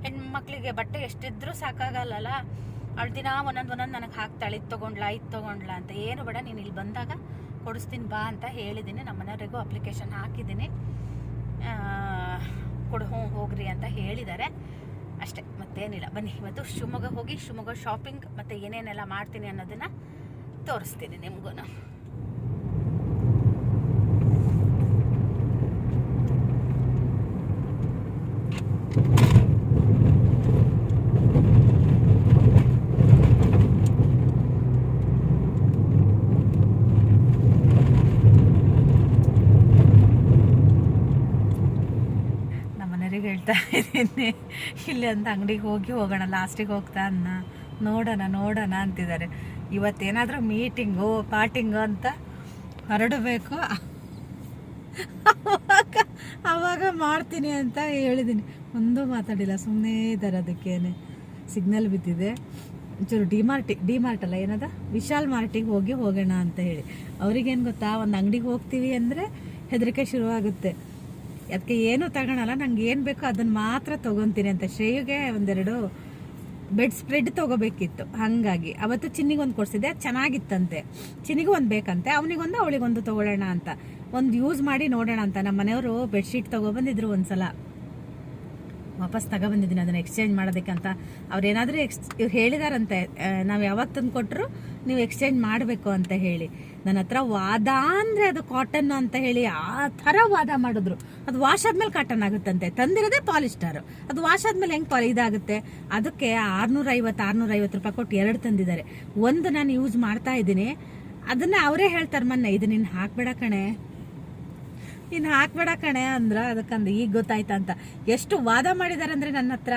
ಹೆಣ್ಮಕ್ಳಿಗೆ ಬಟ್ಟೆ ಎಷ್ಟಿದ್ರೂ ಸಾಕಾಗಲ್ಲಲ್ಲ. ಅವಳು ದಿನ ಒಂದೊಂದು ಒಂದೊಂದು ನನಗೆ ಹಾಕ್ತಾಳೆ ಇದು ತೊಗೊಂಡ್ಲಾ ಇದು ತೊಗೊಂಡ್ಲಾ ಅಂತ ಏನು ಬೇಡ, ನೀನು ಇಲ್ಲಿ ಬಂದಾಗ ಕೊಡಿಸ್ತೀನಿ ಬಾ ಅಂತ ಹೇಳಿದ್ದೀನಿ ನಮ್ಮ ಮನೆಯವರಿಗೂ ಅಪ್ಲಿಕೇಶನ್ ಹಾಕಿದ್ದೀನಿ ಕೊಡು ಹ್ಞೂ ಹೋಗ್ರಿ ಅಂತ ಹೇಳಿದ್ದಾರೆ ಅಷ್ಟೇ, ಮತ್ತೇನಿಲ್ಲ. ಬನ್ನಿ, ಇವತ್ತು ಶಿವಮೊಗ್ಗ ಹೋಗಿ ಶಿವಮೊಗ್ಗ ಶಾಪಿಂಗ್ ಮತ್ತು ಏನೇನೆಲ್ಲ ಮಾಡ್ತೀನಿ ಅನ್ನೋದನ್ನು ತೋರಿಸ್ತೀನಿ ನಿಮಗೂ ಹೇಳ್ತಾ ಇದ್ದೀನಿ ಇಲ್ಲಿ ಅಂತ ಅಂಗಡಿಗೆ ಹೋಗಿ ಹೋಗೋಣ ಲಾಸ್ಟಿಗೆ ಹೋಗ್ತಾ ಅನ್ನ. ನೋಡೋಣ ನೋಡೋಣ ಅಂತಿದ್ದಾರೆ. ಇವತ್ತೇನಾದರೂ ಮೀಟಿಂಗು ಪಾರ್ಟಿಂಗು ಅಂತ ಹೊರಡಬೇಕು. ಅವಾಗ ಅವಾಗ ಮಾಡ್ತೀನಿ ಅಂತ ಹೇಳಿದ್ದೀನಿ. ಒಂದು ಮಾತಾಡಿಲ್ಲ ಸುಮ್ಮನೆ ಇದ್ದಾರೆ ಅದಕ್ಕೇನೆ ಸಿಗ್ನಲ್ ಬಿದ್ದಿದೆ. ಒಂಚೂರು ಡಿ ಮಾರ್ಟಿ ಡಿ ಮಾರ್ಟ್ ಅಲ್ಲ ಏನದ? ವಿಶಾಲ್ ಮಾರ್ಟಿಗೆ ಹೋಗಿ ಹೋಗೋಣ ಅಂತ ಹೇಳಿ. ಅವ್ರಿಗೇನು ಗೊತ್ತಾ? ಒಂದು ಅಂಗಡಿಗೆ ಹೋಗ್ತೀವಿ ಅಂದರೆ ಹೆದರಿಕೆ ಶುರುವಾಗುತ್ತೆ. ಅದಕ್ಕೆ ಏನು ತಗೊಳಲ್ಲ, ನಂಗೆ ಏನು ಬೇಕೋ ಅದನ್ನು ಮಾತ್ರ ತೊಗೊತೀನಿ ಅಂತ ಶ್ರೇಯುಗೆ ಒಂದೆರಡು ಬೆಡ್ ಸ್ಪ್ರೆಡ್ ತೊಗೋಬೇಕಿತ್ತು, ಹಾಗಾಗಿ. ಅವತ್ತು ಚಿನ್ನಿಗೆ ಒಂದು ಕೊಡಿಸಿದೆ ಅದು ಚೆನ್ನಾಗಿತ್ತಂತೆ. ಚಿನ್ನಿಗೂ ಒಂದು ಬೇಕಂತೆ, ಅವನಿಗೊಂದು, ಅವಳಿಗೊಂದು ತೊಗೊಳ್ಳೋಣ ಅಂತ. ಒಂದು ಯೂಸ್ ಮಾಡಿ ನೋಡೋಣ ಅಂತ. ನಮ್ಮ ಮನೆಯವರು ಬೆಡ್ಶೀಟ್ ತೊಗೊಬಂದಿದ್ರು ಒಂದ್ಸಲ. ವಾಪಸ್ ತಗೊಬಂದಿದ್ದೀನಿ ಅದನ್ನು ಎಕ್ಸ್ಚೇಂಜ್ ಮಾಡೋದಕ್ಕೆ ಅಂತ. ಅವ್ರೇನಾದರೂ ಎಕ್ಸ್ ಇವ್ರು ಹೇಳಿದಾರಂತೆ ನಾವು ಯಾವಾಗ ತಂದು ಕೊಟ್ಟರು ನೀವು ಎಕ್ಸ್ಚೇಂಜ್ ಮಾಡಬೇಕು ಅಂತ ಹೇಳಿ. ನನ್ನ ಹತ್ರ ವಾದ ಅಂದರೆ ಅದು ಕಾಟನ್ ಅಂತ ಹೇಳಿ ಆ ಥರ ವಾದ ಮಾಡಿದ್ರು. ಅದು ವಾಶ್ ಆದ್ಮೇಲೆ ಕಾಟನ್ ಆಗುತ್ತಂತೆ. ತಂದಿರೋದೇ ಪಾಲಿಸ್ಟಾರು ಅದು ವಾಶ್ ಆದ್ಮೇಲೆ ಹೆಂಗೆ ಪಾಲಿ ಇದಾಗುತ್ತೆ? ಅದಕ್ಕೆ ಆರ್ನೂರೈವತ್ತು ಐವತ್ತು ಆರ್ನೂರ ಐವತ್ತು ರೂಪಾಯಿ ಕೊಟ್ಟು ಎರಡು ತಂದಿದ್ದಾರೆ. ಒಂದು ನಾನು ಯೂಸ್ ಮಾಡ್ತಾ ಇದ್ದೀನಿ. ಅದನ್ನ ಅವರೇ ಹೇಳ್ತಾರೆ, ಮೊನ್ನೆ, ಇದು ನೀನು ಹಾಕ್ಬೇಡ ಕಣೆ. ಇನ್ನು ಹಾಕ್ಬೇಡ ಕಣೆ ಅಂದ್ರ ಅದಕ್ಕಂದು ಈಗ ಗೊತ್ತಾಯ್ತ ಅಂತ. ಎಷ್ಟು ವಾದ ಮಾಡಿದ್ದಾರೆ ಅಂದ್ರೆ ನನ್ನ ಹತ್ರ?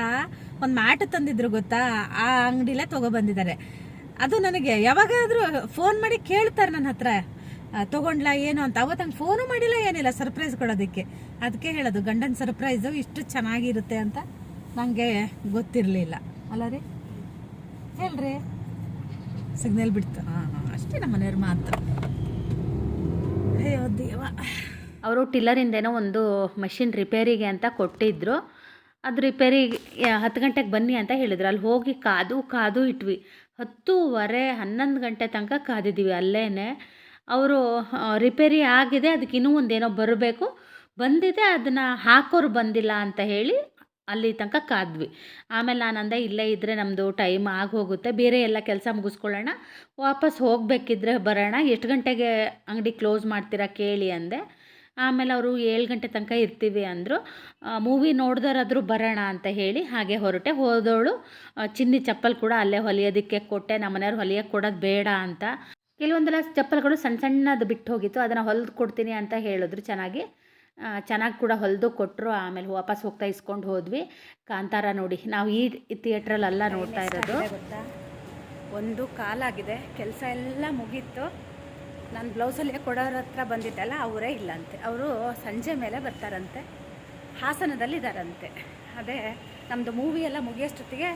ಒಂದು ಮ್ಯಾಟ್ ತಂದಿದ್ರು ಗೊತ್ತಾ? ಆ ಅಂಗಡಿಲೇ ತಗೊಬಂದಿದ್ದಾರೆ ಅದು ನನಗೆ ಯಾವಾಗಾದರೂ ಫೋನ್ ಮಾಡಿ ಕೇಳ್ತಾರೆ ನನ್ನ ಹತ್ರ. ತಗೊಂಡ್ಲಾ ಏನು ಅಂತ. ಅವತ್ತು ಹಂಗೆ ಫೋನು ಮಾಡಿಲ್ಲ ಏನಿಲ್ಲ ಸರ್ಪ್ರೈಸ್ ಕೊಡೋದಕ್ಕೆ. ಅದಕ್ಕೆ ಹೇಳೋದು ಗಂಡನ ಸರ್ಪ್ರೈಸು ಇಷ್ಟು ಚೆನ್ನಾಗಿರುತ್ತೆ ಅಂತ ನನಗೆ ಗೊತ್ತಿರಲಿಲ್ಲ. ಅಲ್ಲ ರೀ? ಹೇಳ್ರಿ. ಸಿಗ್ನಲ್ ಬಿಡ್ತು. ಹಾಂ ಹಾಂ ಅಷ್ಟೇ ನಮ್ಮ ಮನೆಯವ್ರ ಮಾತು. ಅಯ್ಯೋ ದೇವ. ಅವರು ಟಿಲ್ಲರಿಂದೇನೋ ಒಂದು ಮಷಿನ್ ರಿಪೇರಿಗೆ ಅಂತ ಕೊಟ್ಟಿದ್ದರು ಅದು ರಿಪೇರಿ ಹತ್ತು ಗಂಟೆಗೆ ಬನ್ನಿ ಅಂತ ಹೇಳಿದ್ರು. ಅಲ್ಲಿ ಹೋಗಿ ಕಾದು ಕಾದು ಇಟ್ವಿ. ಹತ್ತೂವರೆ, ಹನ್ನೊಂದು ಗಂಟೆ ತನಕ ಕಾದಿದ್ದೀವಿ ಅಲ್ಲೇ ಅವರು ರಿಪೇರಿ ಆಗಿದೆ, ಅದಕ್ಕೆ ಇನ್ನೂ ಒಂದೇನೋ ಬರಬೇಕು. ಬಂದಿದೆ, ಅದನ್ನು ಹಾಕೋರು ಬಂದಿಲ್ಲ ಅಂತ ಹೇಳಿ ಅಲ್ಲಿ ತನಕ ಕಾದ್ವಿ. ಆಮೇಲೆ ನಾನು ಅಂದೆ ಇಲ್ಲೇ ಇದ್ದರೆ ನಮ್ಮದು ಟೈಮ್ ಆಗಿ ಹೋಗುತ್ತೆ ಬೇರೆ ಎಲ್ಲ ಕೆಲಸ ಮುಗಿಸ್ಕೊಳ್ಳೋಣ. ವಾಪಸ್ ಹೋಗಬೇಕಿದ್ರೆ ಬರೋಣ. ಎಷ್ಟು ಗಂಟೆಗೆ ಅಂಗಡಿ ಕ್ಲೋಸ್ ಮಾಡ್ತೀರಾ ಕೇಳಿ ಅಂದೆ. ಆಮೇಲೆ ಅವರು ಏಳು ಗಂಟೆ ತನಕ ಇರ್ತೀವಿ ಅಂದರು. ಮೂವಿ ನೋಡ್ದರಾದರೂ ಬರೋಣ ಅಂತ ಹೇಳಿ ಹಾಗೆ ಹೊರಟೆ. ಹೋದವಳು ಚಿನ್ನಿ ಚಪ್ಪಲ್ ಕೂಡ ಅಲ್ಲೇ ಹೊಲಿಯೋದಕ್ಕೆ ಕೊಟ್ಟೆ. ನಮ್ಮ ಮನೆಯವ್ರು ಹೊಲಿಯೋಕ್ಕೆ ಕೊಡೋದು ಬೇಡ ಅಂತ. ಕೆಲವೊಂದೆಲ್ಲ ಚಪ್ಪಲ್ಗಳು ಸಣ್ಣ ಸಣ್ಣದು ಬಿಟ್ಟು ಹೋಗಿತ್ತು. ಅದನ್ನು ಹೊಲ್ದು ಕೊಡ್ತೀನಿ ಅಂತ ಹೇಳಿದ್ರು ಚೆನ್ನಾಗಿ. ಚೆನ್ನಾಗಿ ಕೂಡ ಹೊಲಿದು ಕೊಟ್ಟರು ಆಮೇಲೆ ವಾಪಸ್ ಹೋಗ್ತಾ ಇಸ್ಕೊಂಡು ಹೋದ್ವಿ. ಕಾಂತಾರ ನೋಡಿ. ನಾವು ಈ ಥಿಯೇಟ್ರಲ್ಲೆಲ್ಲ ನೋಡ್ತಾ ಇರೋದು. ಒಂದು ಕಾಲಾಗಿದೆ. ಕೆಲಸ ಎಲ್ಲ ಮುಗೀತು. ನಾನು ಬ್ಲೌಸಲ್ಲಿ ಕೊಡೋರ ಹತ್ರ ಬಂದಿದ್ದಲ್ಲ ಅವರೇ ಇಲ್ಲಂತೆ. ಅವರು ಸಂಜೆ ಮೇಲೆ ಬರ್ತಾರಂತೆ. ಹಾಸನದಲ್ಲಿದ್ದಾರಂತೆ ಅದೇ ನಮ್ಮದು ಮೂವಿ ಎಲ್ಲ ಮುಗಿಯೋಷ್ಟೊತ್ತಿಗೆ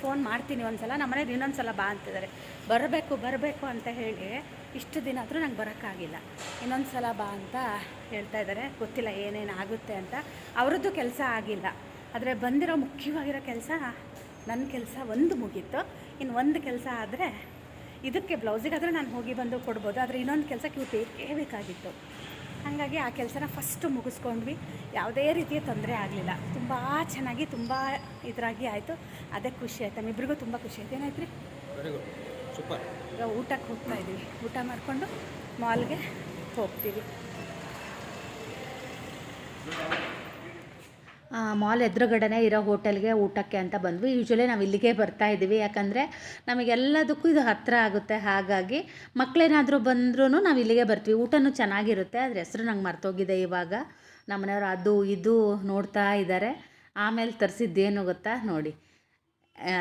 ಫೋನ್ ಮಾಡ್ತೀನಿ ಒಂದ್ಸಲ. ನಮ್ಮ ಮನೇಲಿ ಇನ್ನೊಂದು ಸಲ ಬಾ ಅಂತಿದ್ದಾರೆ. ಬರಬೇಕು ಬರಬೇಕು ಅಂತ ಹೇಳಿ ಇಷ್ಟು ದಿನ ಆದರೂ ನಂಗೆ ಬರೋಕ್ಕಾಗಿಲ್ಲ. ಇನ್ನೊಂದು ಸಲ ಬಾ ಅಂತ ಹೇಳ್ತಾ ಇದ್ದಾರೆ. ಗೊತ್ತಿಲ್ಲ ಏನೇನು ಆಗುತ್ತೆ ಅಂತ. ಅವರದ್ದು ಕೆಲಸ ಆಗಿಲ್ಲ. ಆದರೆ ಬಂದಿರೋ ಮುಖ್ಯವಾಗಿರೋ ಕೆಲಸ ನನ್ನ ಕೆಲಸ ಒಂದು ಮುಗೀತು. ಇನ್ನು ಒಂದು ಕೆಲಸ ಆದರೆ ಇದಕ್ಕೆ ಬ್ಲೌಸಿಗಾದರೆ ನಾನು ಹೋಗಿ ಬಂದು ಕೊಡ್ಬೋದು ಆದರೆ ಇನ್ನೊಂದು ಕೆಲಸಕ್ಕೆ ಇವು ಬೇಕೇ ಬೇಕಾಗಿತ್ತು. ಹಾಗಾಗಿ ಆ ಕೆಲಸನ ಫಸ್ಟು ಮುಗಿಸ್ಕೊಂಡ್ವಿ. ಯಾವುದೇ ರೀತಿಯ ತೊಂದರೆ ಆಗಲಿಲ್ಲ. ತುಂಬ ಚೆನ್ನಾಗಿ ತುಂಬ ಇದರಾಗಿ ಆಯಿತು. ಅದೇ ಖುಷಿ ಆಯ್ತು. ನಮ್ಮಿಬ್ರಿಗೂ ತುಂಬ ಖುಷಿ ಆಯ್ತು. ಏನಾಯ್ತು ರೀ ಸೂಪರ್ ಈಗ ಊಟಕ್ಕೆ ಹೋಗ್ತಾ ಇದ್ದೀವಿ. ಊಟ ಮಾಡಿಕೊಂಡು ಮಾಲ್ಗೆ ಹೋಗ್ತೀವಿ. ಮಾಲ್ ಎದುರುಗಡೆನೇ ಇರೋ ಹೋಟೆಲ್ಗೆ ಊಟಕ್ಕೆ ಅಂತ ಬಂದ್ವಿ. ಯೂಶ್ವಲಿ ನಾವು ಇಲ್ಲಿಗೆ ಬರ್ತಾ ಇದ್ದೀವಿ. ಯಾಕಂದರೆ ನಮಗೆಲ್ಲದಕ್ಕೂ ಇದು ಹತ್ತಿರ ಆಗುತ್ತೆ. ಹಾಗಾಗಿ ಮಕ್ಕಳೇನಾದರೂ ಬಂದ್ರೂ ನಾವು ಇಲ್ಲಿಗೆ ಬರ್ತೀವಿ. ಊಟನೂ ಚೆನ್ನಾಗಿರುತ್ತೆ. ಅದ್ರ ಹೆಸರು ನಂಗೆ ಮರ್ತೋಗಿದೆ ಇವಾಗ. ನಮ್ಮನೆಯವ್ರು ಅದು ಇದು ನೋಡ್ತಾ ಇದ್ದಾರೆ ಆಮೇಲೆ ತರಿಸಿದ್ದೇನು ಗೊತ್ತಾ? ನೋಡಿ.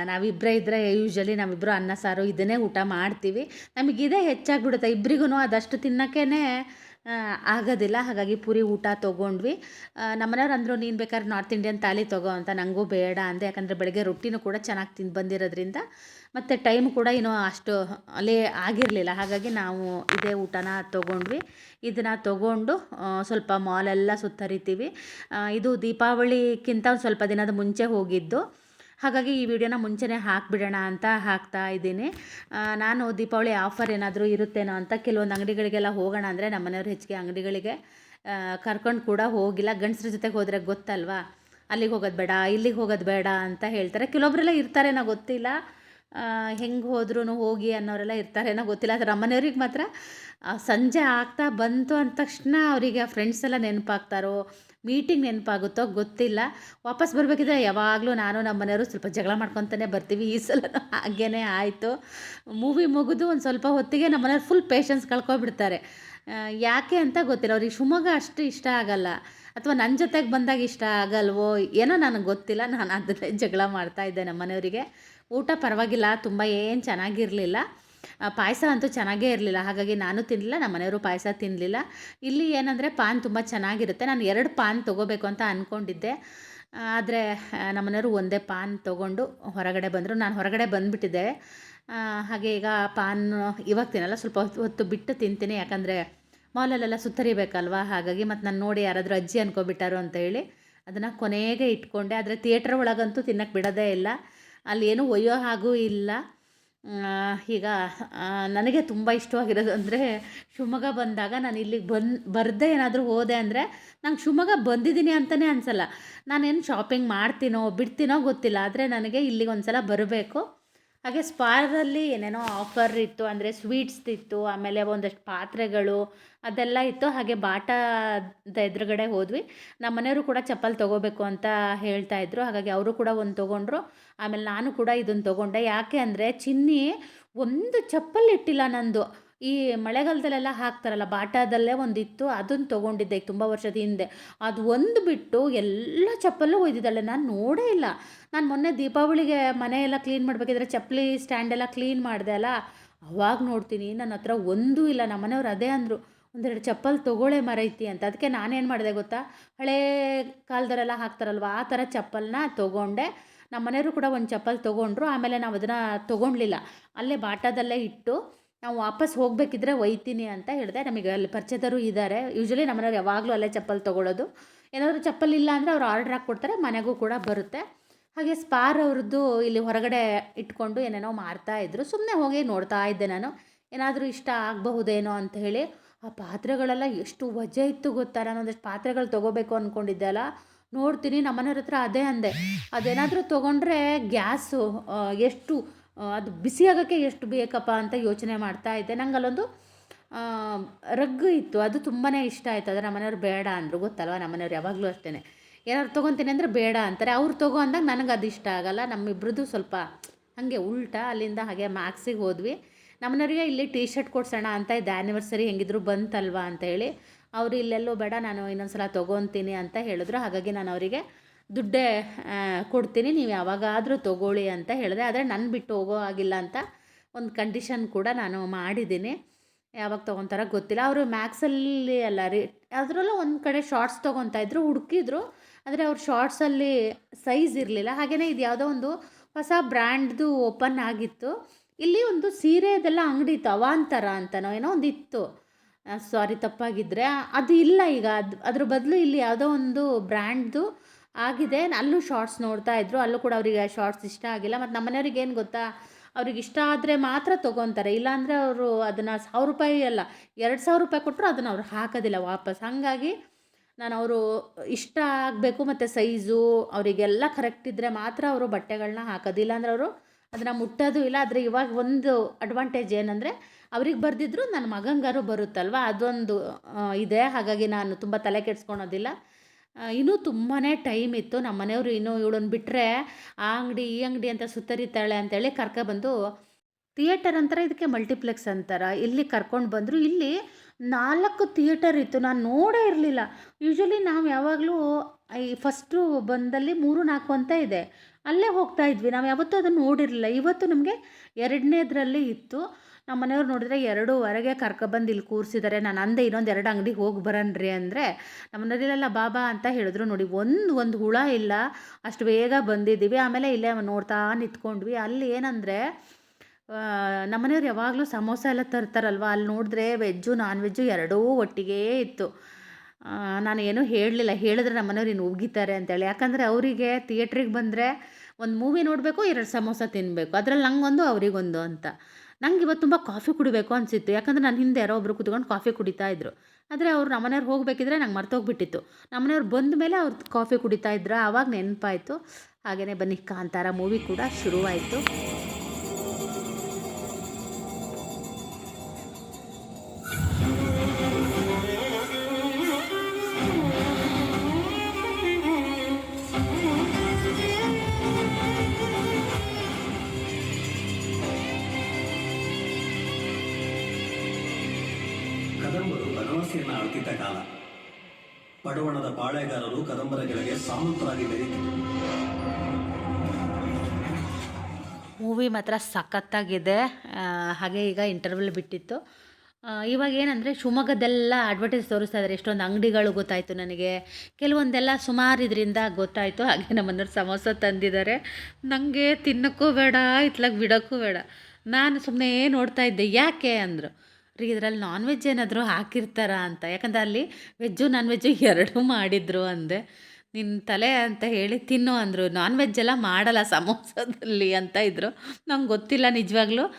ನಾವಿಬ್ಬರೇ ಇದ್ದರೆ ಯೂಶ್ವಲಿ ನಾವಿಬ್ಬರು ಅನ್ನ, ಸಾರು ಇದನ್ನೇ ಊಟ ಮಾಡ್ತೀವಿ. ನಮಗಿದೇ ಹೆಚ್ಚಾಗಿಬಿಡುತ್ತೆ. ಇಬ್ಬರಿಗೂ ಅದಷ್ಟು ತಿನ್ನೋಕ್ಕೇ ಆಗೋದಿಲ್ಲ. ಹಾಗಾಗಿ ಪೂರಿ ಊಟ ತೊಗೊಂಡ್ವಿ. ನಮ್ಮನೆಯವ್ರು ಅಂದರು, ನೀನು ಬೇಕಾದ್ರೆ ನಾರ್ತ್ ಇಂಡಿಯನ್ ತಾಲಿ ತೊಗೋ ಅಂತ ನನಗೂ ಬೇಡ ಅಂದೆ. ಯಾಕಂದರೆ ಬೆಳಗ್ಗೆ ರೊಟ್ಟಿನೂ ಕೂಡ ಚೆನ್ನಾಗಿ ತಿಂದು ಬಂದಿರೋದ್ರಿಂದ ಮತ್ತು ಟೈಮ್ ಕೂಡ ಇನ್ನೂ ಅಷ್ಟು ಅಲ್ಲೇ ಆಗಿರಲಿಲ್ಲ. ಹಾಗಾಗಿ ನಾವು ಇದೇ ಊಟನ ತೊಗೊಂಡ್ವಿ. ಇದನ್ನು ತೊಗೊಂಡು ಸ್ವಲ್ಪ ಮಾಲೆಲ್ಲ ಸುತ್ತರಿತೀವಿ. ಇದು ದೀಪಾವಳಿಗಿಂತ ಒಂದು ಸ್ವಲ್ಪ ದಿನದ ಮುಂಚೆ ಹೋಗಿದ್ದು. ಹಾಗಾಗಿ ಈ ವಿಡಿಯೋನ ಮುಂಚೆನೇ ಹಾಕಿಬಿಡೋಣ ಅಂತ ಹಾಕ್ತಾ ಇದ್ದೀನಿ. ನಾನು ದೀಪಾವಳಿ ಆಫರ್ ಏನಾದರೂ ಇರುತ್ತೇನೋ ಅಂತ ಕೆಲವೊಂದು ಅಂಗಡಿಗಳಿಗೆಲ್ಲ ಹೋಗೋಣ ಅಂದರೆ ನಮ್ಮ ಮನೆಯವ್ರು ಹೆಚ್ಚಿಗೆ ಅಂಗಡಿಗಳಿಗೆ ಕರ್ಕೊಂಡು ಕೂಡ ಹೋಗಿಲ್ಲ. ಗಂಡಸ್ರ ಜೊತೆಗೆ ಹೋದರೆ ಗೊತ್ತಲ್ವಾ? ಅಲ್ಲಿಗೆ ಹೋಗೋದು ಬೇಡ, ಇಲ್ಲಿಗೆ ಹೋಗೋದು ಬೇಡ ಅಂತ ಹೇಳ್ತಾರೆ. ಕೆಲವೊಬ್ಬರೆಲ್ಲ ಇರ್ತಾರೇನೋ ಗೊತ್ತಿಲ್ಲ. ಹೆಂಗೆ ಹೋದ್ರೂ ಹೋಗಿ ಅನ್ನೋರೆಲ್ಲ ಇರ್ತಾರೇನೋ ಗೊತ್ತಿಲ್ಲ. ಆದರೆ ನಮ್ಮನೆಯವ್ರಿಗೆ ಮಾತ್ರ ಸಂಜೆ ಆಗ್ತಾ ಬಂತು ಅಂದ ತಕ್ಷಣ ಅವರಿಗೆ ಫ್ರೆಂಡ್ಸ್ ಎಲ್ಲ ನೆನಪಾಗ್ತಾರೋ ಮೀಟಿಂಗ್ ನೆನಪಾಗುತ್ತೋ ಗೊತ್ತಿಲ್ಲ. ವಾಪಸ್ ಬರಬೇಕಿದ್ರೆ ಯಾವಾಗಲೂ ನಾನು ನಮ್ಮ ಮನೆಯವರು ಸ್ವಲ್ಪ ಜಗಳ ಮಾಡ್ಕೊತಾನೆ ಬರ್ತೀವಿ. ಈ ಸಲ ಹಾಗೇ ಆಯಿತು. ಮೂವಿ ಮುಗಿದು ಒಂದು ಸ್ವಲ್ಪ ಹೊತ್ತಿಗೆ ನಮ್ಮ ಮನೆಯವ್ರು ಫುಲ್ ಪೇಷನ್ಸ್ ಕಳ್ಕೊಬಿಡ್ತಾರೆ ಯಾಕೆ ಅಂತ ಗೊತ್ತಿಲ್ಲ. ಅವ್ರಿಗೆ ಶಿವಮೊಗ್ಗ ಅಷ್ಟು ಇಷ್ಟ ಆಗಲ್ಲ. ಅಥವಾ ನನ್ನ ಜೊತೆಗೆ ಬಂದಾಗ ಇಷ್ಟ ಆಗಲ್ವೋ ಏನೋ ನನಗೆ ಗೊತ್ತಿಲ್ಲ. ನಾನು ಅದನ್ನೇ ಜಗಳ ಮಾಡ್ತಾ ಇದ್ದೆ ನಮ್ಮ ಮನೆಯವರಿಗೆ ಊಟ ಪರವಾಗಿಲ್ಲ. ತುಂಬ ಏನು ಚೆನ್ನಾಗಿರಲಿಲ್ಲ. ಪಾಯಸ ಅಂತೂ ಚೆನ್ನಾಗೇ ಇರಲಿಲ್ಲ. ಹಾಗಾಗಿ ನಾನು ತಿನ್ನಲಿಲ್ಲ ನಮ್ಮ ಮನೆಯವರು ಪಾಯಸ ತಿನ್ನಲಿಲ್ಲ ಇಲ್ಲಿ ಏನಂದರೆ ಪಾನ್ ತುಂಬ ಚೆನ್ನಾಗಿರುತ್ತೆ. ನಾನು ಎರಡು ಪಾನ್ ತೊಗೋಬೇಕು ಅಂತ ಅಂದ್ಕೊಂಡಿದ್ದೆ ಆದರೆ ನಮ್ಮ ಮನೆಯವರು ಒಂದೇ ಪಾನ್ ತೊಗೊಂಡು ಹೊರಗಡೆ ಬಂದರು. ನಾನು ಹೊರಗಡೆ ಬಂದುಬಿಟ್ಟಿದ್ದೆ. ಹಾಗೆ ಈಗ ಪಾನ್ ಇವಾಗ ತಿನ್ನಲ್ಲ, ಸ್ವಲ್ಪ ಹೊತ್ತು ಹೊತ್ತು ಬಿಟ್ಟು ತಿಂತೀನಿ. ಯಾಕಂದರೆ ಮಾಲಲ್ಲೆಲ್ಲ ಸುತ್ತರಿಬೇಕಲ್ವಾ? ಹಾಗಾಗಿ ಮತ್ತು ನಾನು ನೋಡಿ ಯಾರಾದರೂ ಅಜ್ಜಿ ಅನ್ಕೊಬಿಟ್ಟಾರು ಅಂತ ಹೇಳಿ ಅದನ್ನು ಕೊನೆಗೆ ಇಟ್ಕೊಂಡೆ. ಆದರೆ ಥಿಯೇಟ್ರ್ ಒಳಗಂತೂ ತಿನ್ನಕ್ಕೆ ಬಿಡೋದೇ ಇಲ್ಲ. ಅಲ್ಲಿ ಏನು ಒಯ್ಯೋ ಹಾಗೂ ಇಲ್ಲ. ಈಗ ನನಗೆ ತುಂಬ ಇಷ್ಟವಾಗಿರೋದು ಅಂದರೆ ಶಿವಮೊಗ್ಗ ಬಂದಾಗ ನಾನು ಇಲ್ಲಿಗೆ ಬಂದು, ಬರದೇ ಏನಾದರೂ ಹೋದೆ ಅಂದರೆ ನಂಗೆ ಶಿವಮೊಗ್ಗ ಬಂದಿದ್ದೀನಿ ಅಂತಲೇ ಅನಿಸಲ್ಲ. ನಾನೇನು ಶಾಪಿಂಗ್ ಮಾಡ್ತೀನೋ, ಬಿಡ್ತೀನೋ ಗೊತ್ತಿಲ್ಲ. ಆದರೆ ನನಗೆ ಇಲ್ಲಿಗೆ ಒಂದು ಸಲ ಬರಬೇಕು. ಹಾಗೆ ಸ್ಪಾರಲ್ಲಿ ಏನೇನೋ ಆಫರ್ ಇತ್ತು, ಅಂದರೆ ಸ್ವೀಟ್ಸ್ ಇತ್ತು, ಆಮೇಲೆ ಒಂದಷ್ಟು ಪಾತ್ರೆಗಳು ಅದೆಲ್ಲ ಇತ್ತು. ಹಾಗೆ ಬಾಟದ ಎದುರುಗಡೆ ಹೋದ್ವಿ. ನಮ್ಮ ಮನೆಯವರು ಕೂಡ ಚಪ್ಪಲ್ ತೊಗೋಬೇಕು ಅಂತ ಹೇಳ್ತಾ ಇದ್ರು. ಹಾಗಾಗಿ ಅವರು ಕೂಡ ಒಂದು ತೊಗೊಂಡ್ರು. ಆಮೇಲೆ ನಾನು ಕೂಡ ಇದನ್ನು ತೊಗೊಂಡೆ. ಯಾಕೆ ಅಂದರೆ ಚಿನ್ನಿ ಒಂದು ಚಪ್ಪಲ್ ಇಟ್ಟಿಲ್ಲ ನಂದು. ಈ ಮಳೆಗಾಲದಲ್ಲೆಲ್ಲ ಹಾಕ್ತಾರಲ್ಲ, ಬಾಟಾದಲ್ಲೇ ಒಂದಿತ್ತು ಅದನ್ನು ತೊಗೊಂಡಿದ್ದೆ ತುಂಬ ವರ್ಷದ ಹಿಂದೆ. ಅದು ಒಂದು ಬಿಟ್ಟು ಎಲ್ಲ ಚಪ್ಪಲ್ಲೂ ಒಯ್ದಿದ್ದಾಳೆ. ನಾನು ನೋಡೇ ಇಲ್ಲ. ನಾನು ಮೊನ್ನೆ ದೀಪಾವಳಿಗೆ ಮನೆಯೆಲ್ಲ ಕ್ಲೀನ್ ಮಾಡಬೇಕಿದ್ರೆ ಚಪ್ಪಲಿ ಸ್ಟ್ಯಾಂಡ್ ಎಲ್ಲ ಕ್ಲೀನ್ ಮಾಡಿದೆ ಅಲ್ಲ? ಅವಾಗ ನೋಡ್ತೀನಿ. ನನ್ನ ಹತ್ರ ಒಂದೂ ಇಲ್ಲ. ನಮ್ಮ ಮನೆಯವ್ರು ಅದೇ ಅಂದರು. ಒಂದೆರಡು ಚಪ್ಪಲ್ ತೊಗೊಳೆ ಮರೈತಿ ಅಂತ. ಅದಕ್ಕೆ ನಾನೇನು ಮಾಡಿದೆ ಗೊತ್ತಾ? ಹಳೇ ಕಾಲದವರೆಲ್ಲ ಹಾಕ್ತಾರಲ್ವ? ಆ ಥರ ಚಪ್ಪಲನ್ನ ತೊಗೊಂಡೆ. ನಮ್ಮ ಮನೆಯವರು ಕೂಡ ಒಂದು ಚಪ್ಪಲ್ ತೊಗೊಂಡ್ರು. ಆಮೇಲೆ ನಾವು ಅದನ್ನು ತೊಗೊಂಡ್ಲಿಲ್ಲ. ಅಲ್ಲೇ ಬಾಟದಲ್ಲೇ ಇಟ್ಟು ನಾವು ವಾಪಸ್ ಹೋಗಬೇಕಿದ್ರೆ ಒಯ್ತೀನಿ ಅಂತ ಹೇಳಿದೆ. ನಮಗೆ ಅಲ್ಲಿ ಪರಿಚಯದವರು ಇದ್ದಾರೆ ಯೂಶ್ವಲಿ ನಮ್ಮನೆಯವ್ರು ಯಾವಾಗಲೂ ಅಲ್ಲೇ ಚಪ್ಪಲ್ ತೊಗೊಳೋದು. ಏನಾದರೂ ಚಪ್ಪಲ್ ಇಲ್ಲ ಅಂದರೆ ಅವ್ರು ಆರ್ಡ್ರ್ ಹಾಕ್ಕೊಡ್ತಾರೆ, ಮನೆಗೂ ಕೂಡ ಬರುತ್ತೆ. ಹಾಗೆ ಸ್ಪಾರ್ ಅವ್ರದ್ದು ಇಲ್ಲಿ ಹೊರಗಡೆ ಇಟ್ಕೊಂಡು ಏನೇನೋ ಮಾರ್ತಾ ಇದ್ರು. ಸುಮ್ಮನೆ ಹೋಗಿ ನೋಡ್ತಾ ಇದ್ದೆ ನಾನು. ಏನಾದರೂ ಇಷ್ಟ ಆಗಬಹುದೇನೋ ಅಂತ ಹೇಳಿ. ಆ ಪಾತ್ರೆಗಳೆಲ್ಲ ಎಷ್ಟು ವಜೆ ಇತ್ತು ಗೊತ್ತಾ? ನಾನು ಒಂದಷ್ಟು ಪಾತ್ರೆಗಳು ತೊಗೋಬೇಕು ಅಂದ್ಕೊಂಡಿದ್ದೆ ಅಲ್ಲ. ನೋಡ್ತೀನಿ, ನಮ್ಮನೆಯವ್ರ ಹತ್ರ ಅದೇ ಅಂದೆ. ಅದೇನಾದರೂ ತೊಗೊಂಡ್ರೆ ಗ್ಯಾಸು ಎಷ್ಟು ಅದು ಬಿಸಿ ಆಗೋಕ್ಕೆ ಎಷ್ಟು ಬೇಕಪ್ಪ ಅಂತ ಯೋಚನೆ ಮಾಡ್ತಾ ಇದ್ದೆ. ನಂಗೆ ಅಲ್ಲೊಂದು ರಗ್ಗು ರಗ್ ಇತ್ತು. ಅದು ತುಂಬಾ ಇಷ್ಟ ಆಯಿತು. ಆದರೆ ನಮ್ಮನೆಯವ್ರು ಬೇಡ ಅಂದರು. ಗೊತ್ತಲ್ವ? ನಮ್ಮನೆಯವ್ರು ಯಾವಾಗಲೂ ಅಷ್ಟೇ ಏನಾದ್ರು ತೊಗೊತೀನಿ ಅಂದರೆ ಬೇಡ ಅಂತಾರೆ. ಅವ್ರು ತಗೋ ಅಂದಾಗ ನನಗೆ ಅದು ಇಷ್ಟ ಆಗಲ್ಲ. ನಮ್ಮಿಬ್ರದ್ದು ಸ್ವಲ್ಪ ಹಾಗೆ ಉಲ್ಟಾ ಅಲ್ಲಿಂದ ಹಾಗೆ ಮ್ಯಾಕ್ಸಿಗೆ ಹೋದ್ವಿ. ನಮ್ಮನೆಯವರಿಗೆ ಇಲ್ಲಿ ಟೀ ಶರ್ಟ್ ಕೊಡ್ಸೋಣ ಅಂತ ಇದ್ದೆ ಆ್ಯನಿವರ್ಸರಿ ಹೆಂಗಿದ್ರು ಬಂತಲ್ವಾ ಅಂತ ಹೇಳಿ. ಅವರು ಇಲ್ಲೆಲ್ಲೋ ಬೇಡ. ನಾನು ಇನ್ನೊಂದು ಸಲ ತೊಗೊತೀನಿ ಅಂತ ಹೇಳಿದ್ರು. ಹಾಗಾಗಿ ನಾನು ಅವರಿಗೆ ದುಡ್ಡೇ ಕೊಡ್ತೀನಿ, ನೀವು ಯಾವಾಗಾದರೂ ತೊಗೊಳ್ಳಿ ಅಂತ ಹೇಳಿದೆ. ಆದರೆ ನನ್ನ ಬಿಟ್ಟು ಹೋಗೋ ಆಗಿಲ್ಲ ಅಂತ ಒಂದು ಕಂಡೀಷನ್ ಕೂಡ ನಾನು ಮಾಡಿದ್ದೀನಿ. ಯಾವಾಗ ತೊಗೊತಾರೋ ಗೊತ್ತಿಲ್ಲ. ಅವರು ಮ್ಯಾಕ್ಸಲ್ಲಿ ಅಲ್ಲ ರೀ, ಅದರಲ್ಲೂ ಒಂದು ಕಡೆ ಶಾರ್ಟ್ಸ್ ತೊಗೊತಾ ಇದ್ರು, ಹುಡುಕಿದ್ರು. ಆದರೆ ಅವ್ರ ಶಾರ್ಟ್ಸಲ್ಲಿ ಸೈಜ್ ಇರಲಿಲ್ಲ. ಹಾಗೆಯೇ ಇದು ಯಾವುದೋ ಒಂದು ಹೊಸ ಬ್ರ್ಯಾಂಡ್ದು ಓಪನ್ ಆಗಿತ್ತು. ಇಲ್ಲಿ ಒಂದು ಸೀರೆದೆಲ್ಲ ಅಂಗಡಿ ಇತ್ತು ಅವಾಂತರ ಅಂತನೋ ಏನೋ ಒಂದು ಇತ್ತು. ಸಾರಿ ತಪ್ಪಾಗಿದ್ದರೆ ಅದು ಇಲ್ಲ ಈಗ. ಅದು, ಅದ್ರ ಬದಲು ಇಲ್ಲಿ ಯಾವುದೋ ಒಂದು ಬ್ರ್ಯಾಂಡ್ದು ಆಗಿದೆ. ಅಲ್ಲೂ ಶಾರ್ಟ್ಸ್ ನೋಡ್ತಾ ಇದ್ರು. ಅಲ್ಲೂ ಕೂಡ ಅವರಿಗೆ ಶಾರ್ಟ್ಸ್ ಇಷ್ಟ ಆಗಿಲ್ಲ. ಮತ್ತು ನಮ್ಮ ಮನೆಯವ್ರಿಗೆ ಏನು ಗೊತ್ತಾ? ಅವ್ರಿಗೆ ಇಷ್ಟ ಆದರೆ ಮಾತ್ರ ತೊಗೊತಾರೆ. ಇಲ್ಲಾಂದರೆ ಅವರು ಅದನ್ನು ಸಾವಿರ ರೂಪಾಯಿ ಅಲ್ಲ, ಎರಡು ಸಾವಿರ ರೂಪಾಯಿ ಕೊಟ್ಟರು ಅದನ್ನು ಅವ್ರು ಹಾಕೋದಿಲ್ಲ ವಾಪಸ್. ಹಾಗಾಗಿ ನಾನು ಅವರು ಇಷ್ಟ ಆಗಬೇಕು ಮತ್ತು ಸೈಜು ಅವರಿಗೆಲ್ಲ ಕರೆಕ್ಟ್ ಇದ್ದರೆ ಮಾತ್ರ ಅವರು ಬಟ್ಟೆಗಳನ್ನ ಹಾಕೋದು. ಇಲ್ಲಾಂದರೆ ಅವರು ಅದನ್ನು ಮುಟ್ಟೋದು ಇಲ್ಲ. ಆದರೆ ಇವಾಗ ಒಂದು ಅಡ್ವಾಂಟೇಜ್ ಏನಂದರೆ ಅವ್ರಿಗೆ ಬರೆದಿದ್ರು ನನ್ನ ಮಗಂಗಾರು ಬರುತ್ತಲ್ವ? ಅದೊಂದು ಇದೆ. ಹಾಗಾಗಿ ನಾನು ತುಂಬ ತಲೆ ಕೆಡ್ಸ್ಕೊಳೋದಿಲ್ಲ. ಇನ್ನೂ ತುಂಬಾ ಟೈಮ್ ಇತ್ತು. ನಮ್ಮ ಮನೆಯವರು ಇನ್ನೂ ಇವಳನ್ನು ಬಿಟ್ಟರೆ ಆ ಅಂಗಡಿ ಈ ಅಂಗಡಿ ಅಂತ ಸುತ್ತರಿತಾಳೆ ಅಂತೇಳಿ ಕರ್ಕೊಬಂದು ಥಿಯೇಟರ್ ಅಂತಾರೆ ಇದಕ್ಕೆ ಮಲ್ಟಿಪ್ಲೆಕ್ಸ್ ಅಂತಾರೆ. ಇಲ್ಲಿ ಕರ್ಕೊಂಡು ಬಂದರು. ಇಲ್ಲಿ ನಾಲ್ಕು ಥಿಯೇಟರ್ ಇತ್ತು. ನಾನು ನೋಡೇ ಇರಲಿಲ್ಲ. ಯೂಶ್ವಲಿ ನಾವು ಯಾವಾಗಲೂ ಈ ಫಸ್ಟು ಬಂದಲ್ಲಿ ಮೂರು, ನಾಲ್ಕು ಅಂತ ಇದೆ. ಅಲ್ಲೇ ಹೋಗ್ತಾ ಇದ್ವಿ. ನಾವು ಯಾವತ್ತೂ ಅದನ್ನು ನೋಡಿರಲಿಲ್ಲ. ಇವತ್ತು ನಮಗೆ ಎರಡನೇದ್ರಲ್ಲಿ ಇತ್ತು. ನಮ್ಮ ಮನೆಯವ್ರು ನೋಡಿದ್ರೆ ಎರಡೂವರೆಗೆ ಕರ್ಕೊಬಂದು ಇಲ್ಲಿ ಕೂರಿಸಿದ್ದಾರೆ ನಾನು ಅಂದೆ ಇನ್ನೊಂದು ಎರಡು ಅಂಗಡಿಗೆ ಹೋಗಿ ಬರನ್ರಿ ಅಂದರೆ ನಮ್ಮ ಮನೆಯಲ್ಲೆಲ್ಲ ಬಾಬಾ ಅಂತ ಹೇಳಿದ್ರು ನೋಡಿ. ಒಂದು ಒಂದು ಹುಳ ಇಲ್ಲ. ಅಷ್ಟು ಬೇಗ ಬಂದಿದ್ದೀವಿ. ಆಮೇಲೆ ಇಲ್ಲೇ ನೋಡ್ತಾ ನಿಂತ್ಕೊಂಡ್ವಿ. ಅಲ್ಲಿ ಏನಂದರೆ ನಮ್ಮ ಮನೆಯವ್ರು ಯಾವಾಗಲೂ ಸಮೋಸ ಎಲ್ಲ ತರ್ತಾರಲ್ವ? ಅಲ್ಲಿ ನೋಡಿದ್ರೆ ವೆಜ್ಜು ನಾನ್ ವೆಜ್ಜು ಎರಡೂ ಒಟ್ಟಿಗೆ ಇತ್ತು. ನಾನು ಏನೂ ಹೇಳಲಿಲ್ಲ. ಹೇಳಿದ್ರೆ ನಮ್ಮನೆಯವ್ರು ಇನ್ನು ಉಗಿತಾರೆ ಅಂತೇಳಿ. ಯಾಕಂದರೆ ಅವರಿಗೆ ಥಿಯೇಟ್ರಿಗೆ ಬಂದರೆ ಒಂದು ಮೂವಿ ನೋಡಬೇಕು, ಎರಡು ಸಮೋಸ ತಿನ್ನಬೇಕು ಅದರಲ್ಲಿ ನಂಗೊಂದು, ಅವರಿಗೊಂದು ಅಂತ. ನಂಗೆ ಇವತ್ತು ತುಂಬ ಕಾಫಿ ಕುಡಿಬೇಕು ಅನಿಸಿತ್ತು. ಯಾಕಂದರೆ ನನ್ನ ಹಿಂದೆ ಯಾರೋ ಒಬ್ಬರು ಕುತ್ಕೊಂಡು ಕಾಫಿ ಕುಡಿತಾ ಇದ್ರು. ಆದರೆ ಅವ್ರು ನಮ್ಮನೆಯವ್ರು ಹೋಗಬೇಕಿದ್ರೆ ನಂಗೆ ಮರ್ತೋಗ್ಬಿಟ್ಟಿತ್ತು. ನಮ್ಮನೆಯವ್ರು ಬಂದ ಮೇಲೆ ಅವ್ರು ಕಾಫಿ ಕುಡಿತಾ ಇದ್ರು. ಆವಾಗ ನೆನಪಾಯಿತು. ಹಾಗೆಯೇ ಬನ್ನಿ ಕಾಂತಾರ ಮೂವಿ ಕೂಡ ಶುರುವಾಯಿತು. ಪಡವಣದ ಪಾಳೆಗಾರರು ಕದಂಬರ ಕೆಳಗೆ ಸಾಮಂತರಾಗಿ ಮೂವಿ ಮಾತ್ರ ಸಖತ್ತಾಗಿದೆ. ಹಾಗೆ ಈಗ ಇಂಟರ್ವಲ್ ಬಿಟ್ಟಿತ್ತು. ಇವಾಗ ಏನಂದರೆ ಶಿವಮೊಗ್ಗದೆಲ್ಲ ಅಡ್ವರ್ಟೈಸ್ ತೋರಿಸ್ತಾ ಇದ್ದಾರೆ ಎಷ್ಟೊಂದು ಅಂಗಡಿಗಳು ಗೊತ್ತಾಯಿತು ನನಗೆ. ಕೆಲವೊಂದೆಲ್ಲ ಸುಮಾರು ಇದರಿಂದ ಗೊತ್ತಾಯಿತು. ಹಾಗೆ ನಮ್ಮನ್ನೋರು ಸಮೋಸ ತಂದಿದ್ದಾರೆ. ನನಗೆ ತಿನ್ನೋಕ್ಕೂ ಬೇಡ, ಇತ್ಲಾಗ ಬಿಡೋಕ್ಕೂ ಬೇಡ. ನಾನು ಸುಮ್ಮನೆ ನೋಡ್ತಾ ಇದ್ದೆ. ಯಾಕೆ ಅಂದರು. ಇದರಲ್ಲಿ ನಾನ್ ವೆಜ್ ಏನಾದರೂ ಹಾಕಿರ್ತಾರಾ ಅಂತ. ಯಾಕಂದ್ರೆ ಅಲ್ಲಿ ವೆಜ್ಜು ನಾನ್ ವೆಜ್ಜು ಎರಡೂ ಮಾಡಿದ್ರು ಅಂದೆ. ನಿನ್ನ ತಲೆ ಅಂತ ಹೇಳಿ ತಿನ್ನು ಅಂದರು. ನಾನ್ ವೆಜ್ ಎಲ್ಲ ಮಾಡಲ್ಲ ಸಮೋಸದಲ್ಲಿ ಅಂತ ಇದ್ದರು ನಂಗೆ ಗೊತ್ತಿಲ್ಲ ನಿಜವಾಗ್ಲೂ.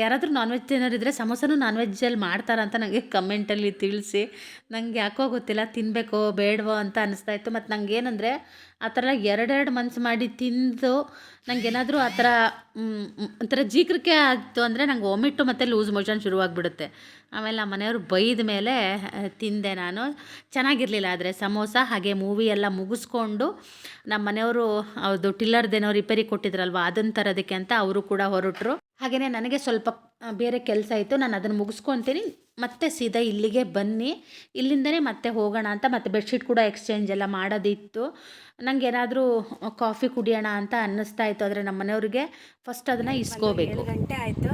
ಯಾರಾದರೂ ನಾನ್ ವೆಜ್ ಏನಾರು ಇದ್ದರೆ ಸಮೋಸನೂ ನಾನ್ ವೆಜ್ಜಲ್ಲಿ ಮಾಡ್ತಾರ ಅಂತ ನನಗೆ ಕಮೆಂಟಲ್ಲಿ ತಿಳಿಸಿ. ನನಗೆ ಯಾಕೋ ಗೊತ್ತಿಲ್ಲ ತಿನ್ನಬೇಕೋ ಬೇಡವೋ ಅಂತ ಅನಿಸ್ತಾ ಇತ್ತು. ಮತ್ತು ನಂಗೆ ಏನಂದರೆ ಆ ಥರ ಎರಡೆರಡು ಮನ್ಸು ಮಾಡಿ ತಿಂದು ನಂಗೆ ಏನಾದರೂ ಆ ಥರ ಒಂಥರ ಜೀಕರಿಕೆ ಆಯಿತು ಅಂದರೆ ನಂಗೆ ವಾಮಿಟ್ಟು ಮತ್ತು ಲೂಸ್ ಮೋಷನ್ ಶುರುವಾಗಿಬಿಡುತ್ತೆ. ಆಮೇಲೆ ನಮ್ಮ ಮನೆಯವರು ಬೈದ ಮೇಲೆ ತಿಂದೆ ನಾನು. ಚೆನ್ನಾಗಿರಲಿಲ್ಲ ಆದರೆ ಸಮೋಸ ಹಾಗೆ ಮೂವಿ ಎಲ್ಲ ಮುಗಿಸ್ಕೊಂಡು ನಮ್ಮ ಮನೆಯವರು ಅವ್ರದ್ದು ಟಿಲ್ಲರ್ದೇನೋ ರಿಪೇರಿ ಕೊಟ್ಟಿದ್ರಲ್ವ ಅದನ್ನು ತರೋದಕ್ಕೆ ಅಂತ ಅವರು ಕೂಡ ಹೊರಟರು. ಹಾಗೆಯೇ ನನಗೆ ಸ್ವಲ್ಪ ಬೇರೆ ಕೆಲಸ ಇತ್ತು. ನಾನು ಅದನ್ನು ಮುಗಿಸ್ಕೊತೀನಿ. ಮತ್ತೆ ಸೀದಾ ಇಲ್ಲಿಗೆ ಬನ್ನಿ. ಇಲ್ಲಿಂದನೇ ಮತ್ತೆ ಹೋಗೋಣ ಅಂತ ಮತ್ತೆ ಬೆಡ್ಶೀಟ್ ಕೂಡ ಎಕ್ಸ್ಚೇಂಜ್ ಎಲ್ಲ ಮಾಡೋದಿತ್ತು. ನಂಗೆ ಏನಾದರೂ ಕಾಫಿ ಕುಡಿಯೋಣ ಅಂತ ಅನ್ನಿಸ್ತಾ ಇತ್ತು. ಆದರೆ ನಮ್ಮ ಮನೆಯವ್ರಿಗೆ ಫಸ್ಟ್ ಅದನ್ನು ಇಸ್ಕೋಬೇಕು. ಎರಡು ಗಂಟೆ ಆಯಿತು.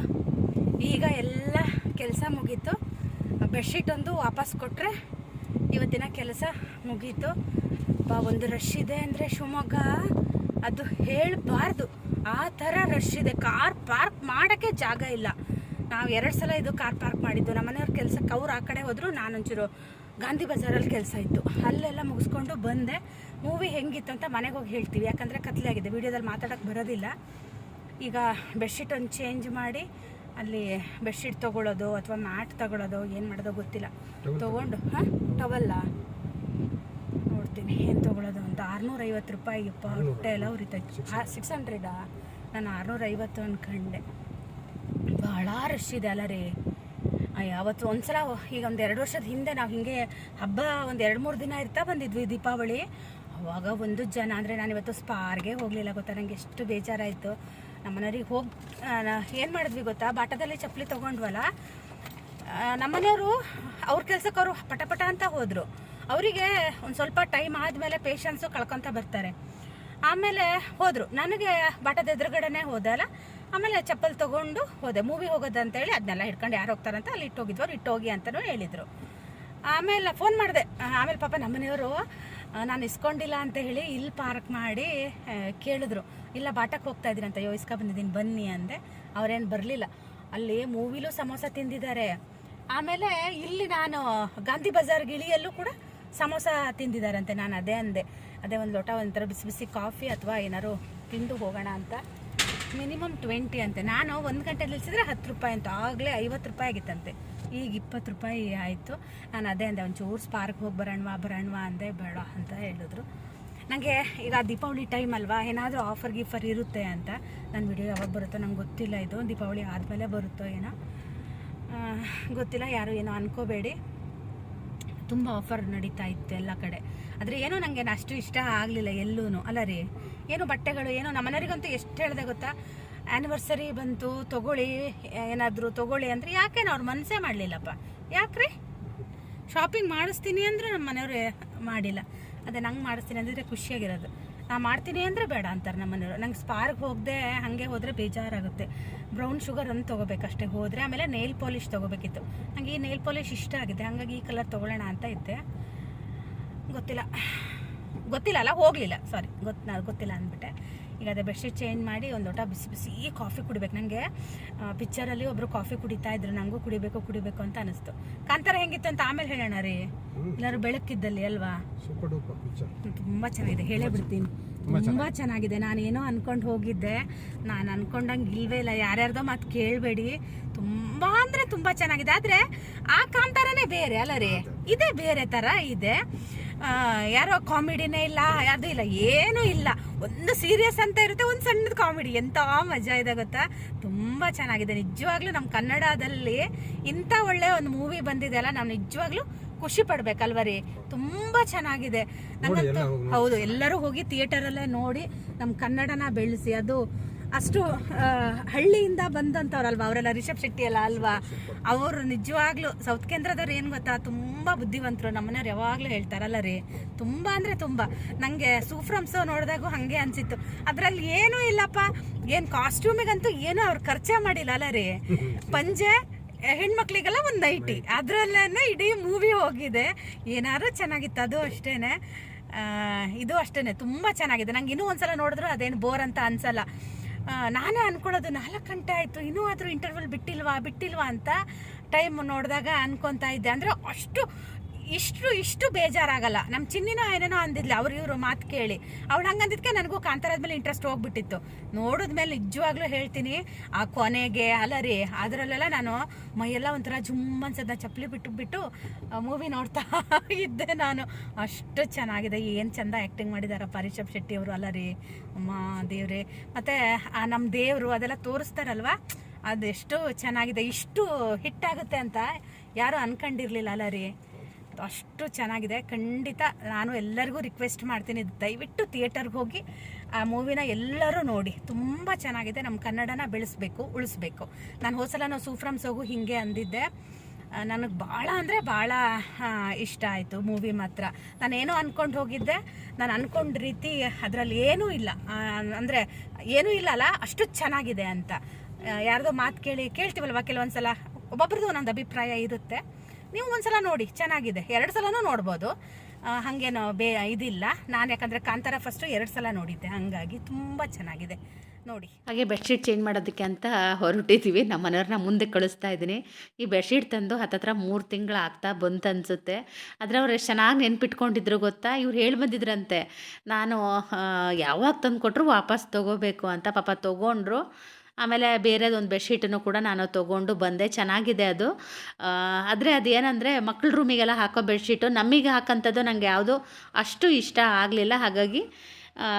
ಈಗ ಎಲ್ಲ ಕೆಲಸ ಮುಗೀತು. ಬೆಡ್ಶೀಟ್ ಒಂದು ವಾಪಸ್ ಕೊಟ್ಟರೆ ಇವತ್ತಿನ ಕೆಲಸ ಮುಗೀತು. ಬಾ ಒಂದು ರಶ್ ಇದೆ ಅಂದರೆ ಶಿವಮೊಗ್ಗ. ಅದು ಹೇಳಬಾರ್ದು. ಆ ಥರ ರಶ್ ಇದೆ. ಕಾರ್ ಪಾರ್ಕ್ ಮಾಡೋಕ್ಕೆ ಜಾಗ ಇಲ್ಲ. ನಾವು ಎರಡು ಸಲ ಇದು ಕಾರ್ ಪಾರ್ಕ್ ಮಾಡಿದ್ದು. ನಮ್ಮ ಮನೆಯವ್ರ ಕೆಲಸಕ್ಕೆ ಅವ್ರು ಆ ಕಡೆ ಹೋದರು ನಾನೊಂಚೂರು ಗಾಂಧಿ ಬಜಾರಲ್ಲಿ ಕೆಲಸ ಇತ್ತು. ಅಲ್ಲೆಲ್ಲ ಮುಗಿಸ್ಕೊಂಡು ಬಂದೆ. ಮೂವಿ ಹೆಂಗಿತ್ತು ಅಂತ ಮನೆಗೆ ಹೋಗಿ ಹೇಳ್ತೀವಿ. ಯಾಕಂದರೆ ಕತ್ಲೆ ಆಗಿದೆ. ವಿಡಿಯೋದಲ್ಲಿ ಮಾತಾಡೋಕ್ಕೆ ಬರೋದಿಲ್ಲ. ಈಗ ಬೆಡ್ಶೀಟ್ ಒಂದು ಚೇಂಜ್ ಮಾಡಿ ಅಲ್ಲಿ ಬೆಡ್ಶೀಟ್ ತೊಗೊಳ್ಳೋದು ಅಥವಾ ಮ್ಯಾಟ್ ತಗೊಳ್ಳೋದು ಏನು ಮಾಡೋದೋ ಗೊತ್ತಿಲ್ಲ. ತೊಗೊಂಡು ಹಾಂ? ಟವಲ್ಲ ಏನು ತೊಗೊಳೋದು ಅಂತ. ಆರುನೂರೈವತ್ತು ರೂಪಾಯಿ ಇಪ್ಪ ಹೊಟ್ಟೆ ಎಲ್ಲ ಉರಿತೈತೆ. ಸಿಕ್ಸ್ ಹಂಡ್ರೆಡಾ ನಾನು ಆರುನೂರೈವತ್ತು ಅಂದ್ಕೊಂಡೆ ಭಾಳ ರಶ್ ಇದೆ ಅಲ್ಲ ರೀ. ಯಾವತ್ತು ಒಂದು ಒಂದ್ಸಲ ಈಗ ಒಂದು ಎರಡು ವರ್ಷದ ಹಿಂದೆ ನಾವು ಹಿಂಗೆ ಹಬ್ಬ ಒಂದು ಎರಡು ಮೂರು ದಿನ ಇರ್ತಾ ಬಂದಿದ್ವಿ ದೀಪಾವಳಿ. ಅವಾಗ ಒಂದು ಜನ ಅಂದರೆ ನಾನು ಇವತ್ತು ಸ್ಪಾರ್ಗೆ ಹೋಗಲಿಲ್ಲ ಗೊತ್ತಾ? ನನಗೆ ಎಷ್ಟು ಬೇಜಾರಾಯಿತು. ನಮ್ಮ ಮನೆಯವ್ರಿಗೆ ಹೋಗಿ ಏನು ಮಾಡಿದ್ವಿ ಗೊತ್ತಾ? ಬಾಟದಲ್ಲಿ ಚಪ್ಪಲಿ ತೊಗೊಂಡ್ವಲ್ಲ? ನಮ್ಮನೆಯವರು ಅವ್ರ ಕೆಲಸಕ್ಕೆ ಅವರು ಪಟ ಪಟ ಅಂತ ಹೋದರು. ಅವರಿಗೆ ಒಂದು ಸ್ವಲ್ಪ ಟೈಮ್ ಆದಮೇಲೆ ಪೇಷನ್ಸು ಕಳ್ಕೊತ ಬರ್ತಾರೆ. ಆಮೇಲೆ ಹೋದರು. ನನಗೆ ಬಾಟದ ಎದುರುಗಡೆನೇ ಹೋದಲ್ಲ ಆಮೇಲೆ ಚಪ್ಪಲ್ ತೊಗೊಂಡು ಹೋದೆ. ಮೂವಿ ಹೋಗೋದಂತೇಳಿ ಅದನ್ನೆಲ್ಲ ಹಿಡ್ಕೊಂಡು ಯಾರು ಹೋಗ್ತಾರಂತ ಅಲ್ಲಿ ಇಟ್ಟೋಗಿದ್ವು ಅವ್ರು ಇಟ್ಟೋಗಿ ಅಂತಲೂ ಹೇಳಿದರು. ಆಮೇಲೆ ಫೋನ್ ಮಾಡಿದೆ. ಆಮೇಲೆ ಪಾಪ ನಮ್ಮನೆಯವರು ನಾನು ಇಸ್ಕೊಂಡಿಲ್ಲ ಅಂತ ಹೇಳಿ ಇಲ್ಲಿ ಪಾರ್ಕ್ ಮಾಡಿ ಕೇಳಿದ್ರು. ಇಲ್ಲ ಬಾಟಕ್ಕೆ ಹೋಗ್ತಾ ಅಂತ. ಅಯ್ಯೋ, ಇಸ್ಕೊ ಬಂದಿದ್ದೀನಿ, ಬನ್ನಿ ಅಂದೆ. ಅವರೇನು ಬರಲಿಲ್ಲ. ಅಲ್ಲಿ ಮೂವಿಲೂ ಸಮೋಸ ತಿಂದಿದ್ದಾರೆ. ಆಮೇಲೆ ಇಲ್ಲಿ ನಾನು ಗಾಂಧಿ ಬಜಾರ್ಗೆ ಇಳಿಯಲ್ಲೂ ಕೂಡ ಸಮೋಸ ತಿಂದಿದ್ದಾರಂತೆ ನಾನು ಅದೇ ಅಂದೆ. ಅದೇ ಒಂದು ಲೋಟ, ಒಂಥರ ಬಿಸಿ ಬಿಸಿ ಕಾಫಿ ಅಥವಾ ಏನಾದ್ರು ತಿಂದು ಹೋಗೋಣ ಅಂತ. ಮಿನಿಮಮ್ ಟ್ವೆಂಟಿ ಅಂತೆ. ನಾನು ಒಂದು ಗಂಟೆ ನಿಲ್ಸಿದ್ರೆ ಹತ್ತು ರೂಪಾಯಿ ಅಂತ. ಆಗಲೇ ಐವತ್ತು ರೂಪಾಯಿ ಆಗಿತ್ತಂತೆ. ಈಗ ಇಪ್ಪತ್ತು ರೂಪಾಯಿ ಆಯಿತು. ನಾನು ಅದೇ ಅಂದೆ, ಒಂಚೂರು ಸ್ಪಾರ್ಕ್ ಹೋಗಿ ಬರೋಣವಾ ಬರೋಣವಾ ಅಂದೆ, ಬೇಡ ಅಂತ ಹೇಳಿದ್ರು. ನನಗೆ ಈಗ ದೀಪಾವಳಿ ಟೈಮ್ ಅಲ್ವಾ, ಏನಾದರೂ ಆಫರ್ ಗೀಫರ್ ಇರುತ್ತೆ ಅಂತ. ನನ್ನ ವಿಡಿಯೋ ಯಾವಾಗ ಬರುತ್ತೋ ನಂಗೆ ಗೊತ್ತಿಲ್ಲ ಇದು. ದೀಪಾವಳಿ ಆದಮೇಲೆ ಬರುತ್ತೋ ಏನೋ. ಗೊತ್ತಿಲ್ಲ, ಯಾರು ಏನೋ ಅನ್ಕೋಬೇಡಿ. ತುಂಬ ಆಫರ್ ನಡೀತಾ ಇತ್ತು ಎಲ್ಲ ಕಡೆ. ಆದರೆ ಏನೋ ನನಗೆ ಅಷ್ಟು ಇಷ್ಟ ಆಗಲಿಲ್ಲ ಎಲ್ಲೂ ಅಲ್ಲ ರೀ? ಏನು ಬಟ್ಟೆಗಳು, ಏನೋ ನಮ್ಮ ಮನೆಯವರಿಗಂತೂ ಎಷ್ಟು ಹೇಳಿದೆ ಗೊತ್ತಾ? ಆ್ಯನಿವರ್ಸರಿ ಬಂತು, ತೊಗೊಳ್ಳಿ, ಏನಾದರೂ ತೊಗೊಳ್ಳಿ ಅಂದರೆ ಯಾಕೇನೋ ಅವ್ರು ಮನಸ್ಸೇ ಮಾಡಲಿಲ್ಲಪ್ಪ? ಯಾಕ್ರಿ? ಶಾಪಿಂಗ್ ಮಾಡಿಸ್ತೀನಿ ಅಂದರೆ ನಮ್ಮ ಮನೆಯವರು ಮಾಡಿಲ್ಲ. ಅದೇ ನಂಗೆ ಮಾಡಿಸ್ತೀನಿ ಅಂದಿದ್ರೆ ಖುಷಿಯಾಗಿರೋದು. ನಾ ಮಾಡ್ತೀನಿ ಅಂದರೆ ಬೇಡ ಅಂತಾರೆ ನಮ್ಮ ಮನೆಯವರು. ನಂಗೆ ಸ್ಪಾರ್ಕ್ ಹೋಗದೆ ಹಾಗೆ ಹೋದರೆ ಬೇಜಾರಾಗುತ್ತೆ. ಬ್ರೌನ್ ಶುಗರ್ ಒಂದು ತೊಗೋಬೇಕಷ್ಟೇ ಹೋದರೆ ಆಮೇಲೆ ನೇಲ್ ಪಾಲಿಷ್ ತೊಗೋಬೇಕಿತ್ತು. ನಂಗೆ ಈ ನೇಲ್ ಪಾಲಿಶ್ ಇಷ್ಟ ಆಗಿದೆ. ಹಾಗಾಗಿ ಈ ಕಲರ್ ತೊಗೊಳ್ಳೋಣ ಅಂತ ಇದ್ದೆ. ಗೊತ್ತಿಲ್ಲ. ಗೊತ್ತಿಲ್ಲ ಅಲ್ಲ, ಹೋಗಲಿಲ್ಲ. ಸಾರಿ ಗೊತ್ತು ಗೊತ್ತಿಲ್ಲ ಅಂದ್ಬಿಟ್ಟೆ. ಈಗ ಅದೇ ಬೆಡ್ಶೀಟ್ ಚೇಂಜ್ ಮಾಡಿ ಒಂದು ಲೋಟ ಬಿಸಿ ಬಿಸಿ ಕಾಫಿ ಕುಡಿಬೇಕು. ನನಗೆ ಪಿಕ್ಚರಲ್ಲಿ ಒಬ್ಬರು ಕಾಫಿ ಕುಡಿತಾ ಇದ್ರು. ನನಗೂ ಕುಡಿಬೇಕು ಕುಡಿಬೇಕು ಅಂತ ಅನಿಸ್ತು. ಕಾಂತಾರ ಹೆಂಗಿತ್ತು ಅಂತ ಆಮೇಲೆ ಹೇಳೋಣ ರೀ. ಎಲ್ಲರೂ ಬೆಳಕಿದ್ದಲ್ಲಿ ಅಲ್ವಾ? ತುಂಬ ಚೆನ್ನಾಗಿದೆ. ಹೇಳೇ ಬಿಡ್ತೀನಿ. ತುಂಬ ಚೆನ್ನಾಗಿದೆ. ನಾನು ಏನೋ ಅನ್ಕೊಂಡು ಹೋಗಿದ್ದೆ. ನಾನು ಅನ್ಕೊಂಡಂಗೆ ಇಲ್ವೇ ಇಲ್ಲ. ಯಾರ್ಯಾರ್ದೋ ಮಾತು ಕೇಳಬೇಡಿ. ತುಂಬ ಅಂದರೆ ತುಂಬ ಚೆನ್ನಾಗಿದೆ. ಆದರೆ ಆ ಕಾಂತಾರನೇ ಬೇರೆ ಅಲ್ಲ ರೀ. ಇದೇ ಬೇರೆ ಥರ ಇದೆ. ಯಾರೋ ಕಾಮಿಡಿನೇ ಇಲ್ಲ ಅದು ಇಲ್ಲ ಏನೂ ಇಲ್ಲ. ಒಂದು ಸೀರಿಯಸ್ ಅಂತ ಇರುತ್ತೆ ಒಂದು ಸಣ್ಣದ ಕಾಮಿಡಿ. ಎಂಥ ಮಜಾ ಇದೆ ಗೊತ್ತಾ? ತುಂಬ ಚೆನ್ನಾಗಿದೆ. ನಿಜವಾಗ್ಲೂ ನಮ್ಮ ಕನ್ನಡದಲ್ಲಿ ಇಂಥ ಒಳ್ಳೆ ಒಂದು ಮೂವಿ ಬಂದಿದೆ ಅಲ್ಲ ನಾವು ನಿಜವಾಗ್ಲೂ ಖುಷಿ ಪಡ್ಬೇಕಲ್ವ ರೀ? ತುಂಬಾ ಚೆನ್ನಾಗಿದೆ. ನನಗಂತೂ ಹೌದು ಎಲ್ಲರೂ ಹೋಗಿ ಥಿಯೇಟರಲ್ಲೇ ನೋಡಿ ನಮ್ಮ ಕನ್ನಡನ ಬೆಳೆಸಿ ಅದು ಅಷ್ಟು ಹಳ್ಳಿಯಿಂದ ಬಂದಂಥವ್ರಲ್ವಾ ಅವರೆಲ್ಲ ರಿಷಬ್ ಶೆಟ್ಟಿ ಅಲ್ಲ ಅಲ್ವಾ? ಅವರು ನಿಜವಾಗ್ಲೂ ಸೌತ್ ಕೇಂದ್ರದವ್ರು ಏನು ಗೊತ್ತಾ? ತುಂಬ ಬುದ್ಧಿವಂತರು. ನಮ್ಮನೆಯವ್ರು ಯಾವಾಗಲೂ ಹೇಳ್ತಾರಲ್ಲ ರೀ. ತುಂಬ ಅಂದರೆ ತುಂಬ. ನನಗೆ ಸೂಫ್ರಮ್ಸು ನೋಡಿದಾಗೂ ಹಾಗೆ ಅನಿಸಿತ್ತು. ಅದರಲ್ಲಿ ಏನೂ ಇಲ್ಲಪ್ಪ. ಏನು ಕಾಸ್ಟ್ಯೂಮಿಗಂತೂ ಏನೂ ಅವ್ರು ಖರ್ಚೆ ಮಾಡಿಲ್ಲ ಅಲ್ಲ ರೀ. ಪಂಜೆ, ಹೆಣ್ಮಕ್ಳಿಗೆಲ್ಲ ಒಂದು ನೈಟಿ ಅದರಲ್ಲೇ ಇಡೀ ಮೂವಿ ಹೋಗಿದೆ. ಏನಾದರೂ ಚೆನ್ನಾಗಿತ್ತು. ಅದು ಅಷ್ಟೇ ಇದು ಅಷ್ಟೇ ತುಂಬ ಚೆನ್ನಾಗಿದೆ. ನಂಗೆ ಇನ್ನೂ ಒಂದ್ಸಲ ನೋಡಿದ್ರು ಅದೇನು ಬೋರ್ ಅಂತ ಅನ್ಸಲ್ಲ. ನಾನೇ ಅನ್ಕೊಳ್ಳೋದು ನಾಲ್ಕು ಗಂಟೆ ಆಯಿತು, ಇನ್ನೂ ಆದರೂ ಇಂಟರ್ವಲ್ ಬಿಟ್ಟಿಲ್ವಾ ಬಿಟ್ಟಿಲ್ವಾ ಅಂತ ಟೈಮ್ ನೋಡಿದಾಗ ಅನ್ಕೊತಾ ಇದ್ದೆ. ಅಂದರೆ ಅಷ್ಟು ಇಷ್ಟು ಇಷ್ಟು ಬೇಜಾರಾಗಲ್ಲ. ನಮ್ಮ ಚಿನ್ನಿನ ಏನೇನೋ ಅಂದಿದ್ಲು, ಅವ್ರು ಇವರು ಮಾತು ಕೇಳಿ. ಅವಳು ಹಂಗಂದಿದ್ಕೆ ನನಗೂ ಕಾಂತಾರದ ಮೇಲೆ ಇಂಟ್ರೆಸ್ಟ್ ಹೋಗ್ಬಿಟ್ಟಿತ್ತು. ನೋಡಿದ್ಮೇಲೆ ನಿಜವಾಗ್ಲೂ ಹೇಳ್ತೀನಿ, ಆ ಕೊನೆಗೆ, ಅಲರಿ, ಅದರಲ್ಲೆಲ್ಲ ನಾನು ಮೈಯೆಲ್ಲ ಒಂಥರ ಜುಮ್ ಅನ್ಸದ ಚಪ್ಪಲಿ ಬಿಟ್ಟು ಬಿಟ್ಟು ಮೂವಿ ನೋಡ್ತಾ ಇದ್ದೆ ನಾನು. ಅಷ್ಟು ಚೆನ್ನಾಗಿದೆ. ಏನು ಚಂದ ಆ್ಯಕ್ಟಿಂಗ್ ಮಾಡಿದಾರ ಪರಿಷಬ್ ಶೆಟ್ಟಿ ಅವರು, ಅಲರಿ. ಅಮ್ಮ ದೇವ್ರೆ. ಮತ್ತು ನಮ್ಮ ದೇವರು ಅದೆಲ್ಲ ತೋರಿಸ್ತಾರಲ್ವಾ? ಅದೆಷ್ಟು ಚೆನ್ನಾಗಿದೆ. ಇಷ್ಟು ಹಿಟ್ಟಾಗುತ್ತೆ ಅಂತ ಯಾರೂ ಅನ್ಕೊಂಡಿರ್ಲಿಲ್ಲ ಅಲ್ಲ ರೀ ಅಷ್ಟು ಚೆನ್ನಾಗಿದೆ. ಖಂಡಿತ ನಾನು ಎಲ್ಲರಿಗೂ ರಿಕ್ವೆಸ್ಟ್ ಮಾಡ್ತೀನಿ. ದಯವಿಟ್ಟು ಥಿಯೇಟರ್ಗೆ ಹೋಗಿ ಆ ಮೂವಿನ ಎಲ್ಲರೂ ನೋಡಿ. ತುಂಬ ಚೆನ್ನಾಗಿದೆ. ನಮ್ಮ ಕನ್ನಡನ ಬೆಳೆಸ್ಬೇಕು, ಉಳಿಸ್ಬೇಕು. ನಾನು ಹೋಸಲ ಸೂಫ್ರಮ್ಸ್ ಸೋಗು ಹಿಂಗೆ ಅಂದಿದ್ದೆ. ನನಗೆ ಭಾಳ ಅಂದರೆ ಭಾಳ ಇಷ್ಟ ಆಯಿತು ಮೂವಿ ಮಾತ್ರ. ನಾನೇನೋ ಅಂದ್ಕೊಂಡು ಹೋಗಿದ್ದೆ. ನಾನು ಅಂದ್ಕೊಂಡ ರೀತಿ ಅದರಲ್ಲಿ ಏನೂ ಇಲ್ಲ. ಅಂದರೆ ಏನೂ ಇಲ್ಲ ಅಲ್ಲ ಅಷ್ಟು ಚೆನ್ನಾಗಿದೆ ಅಂತ. ಯಾರ್ದೋ ಮಾತು ಕೇಳಿ ಕೇಳ್ತೀವಲ್ವ ಕೆಲವೊಂದ್ಸಲ? ಒಬ್ಬೊಬ್ರದ್ದು ಒಂದೊಂದು ಅಭಿಪ್ರಾಯ ಇರುತ್ತೆ. ನೀವು ಒಂದ್ಸಲ ನೋಡಿ, ಚೆನ್ನಾಗಿದೆ. ಎರಡು ಸಲನೂ ನೋಡ್ಬೋದು. ಹಾಗೇನೋ ಬೇ, ಇದಿಲ್ಲ. ನಾನು ಯಾಕಂದರೆ ಕಾಂತಾರ ಫಸ್ಟು ಎರಡು ಸಲ ನೋಡಿದ್ದೆ. ಹಾಗಾಗಿ ತುಂಬ ಚೆನ್ನಾಗಿದೆ. ನೋಡಿ. ಹಾಗೆ ಬೆಡ್ಶೀಟ್ ಚೇಂಜ್ ಮಾಡೋದಕ್ಕೆ ಅಂತ ಹೊರಟಿದ್ದೀವಿ ನಮ್ಮ ಮನೆಯವ್ರನ್ನ ಮುಂದೆ ಕಳಿಸ್ತಾ ಇದ್ದೀನಿ. ಈ ಬೆಡ್ಶೀಟ್ ತಂದು ಹತ್ತತ್ರ ಮೂರು ತಿಂಗಳು ಆಗ್ತಾ ಬಂತು ಅನಿಸುತ್ತೆ ಆದರೆ ಅವ್ರು ಎಷ್ಟು ಚೆನ್ನಾಗಿ ನೆನ್ಪಿಟ್ಕೊಂಡಿದ್ರು ಗೊತ್ತಾ? ಇವ್ರು ಹೇಳಿ ಬಂದಿದ್ರಂತೆ ನಾನು ಯಾವಾಗ ತಂದು ಕೊಟ್ಟರು ವಾಪಸ್ ತೊಗೋಬೇಕು ಅಂತ ಪಾಪ ತೊಗೊಂಡ್ರು. ಆಮೇಲೆ ಬೇರೆದೊಂದು ಬೆಡ್ಶೀಟನ್ನು ಕೂಡ ನಾನು ತೊಗೊಂಡು ಬಂದೆ. ಚೆನ್ನಾಗಿದೆ ಅದು. ಆದರೆ ಅದೇನಂದರೆ ಮಕ್ಕಳ ರೂಮಿಗೆಲ್ಲ ಹಾಕೋ ಬೆಡ್ಶೀಟು ನಮಗೆ ಹಾಕೋಂಥದ್ದು ನನಗೆ ಯಾವುದು ಅಷ್ಟು ಇಷ್ಟ ಆಗಲಿಲ್ಲ. ಹಾಗಾಗಿ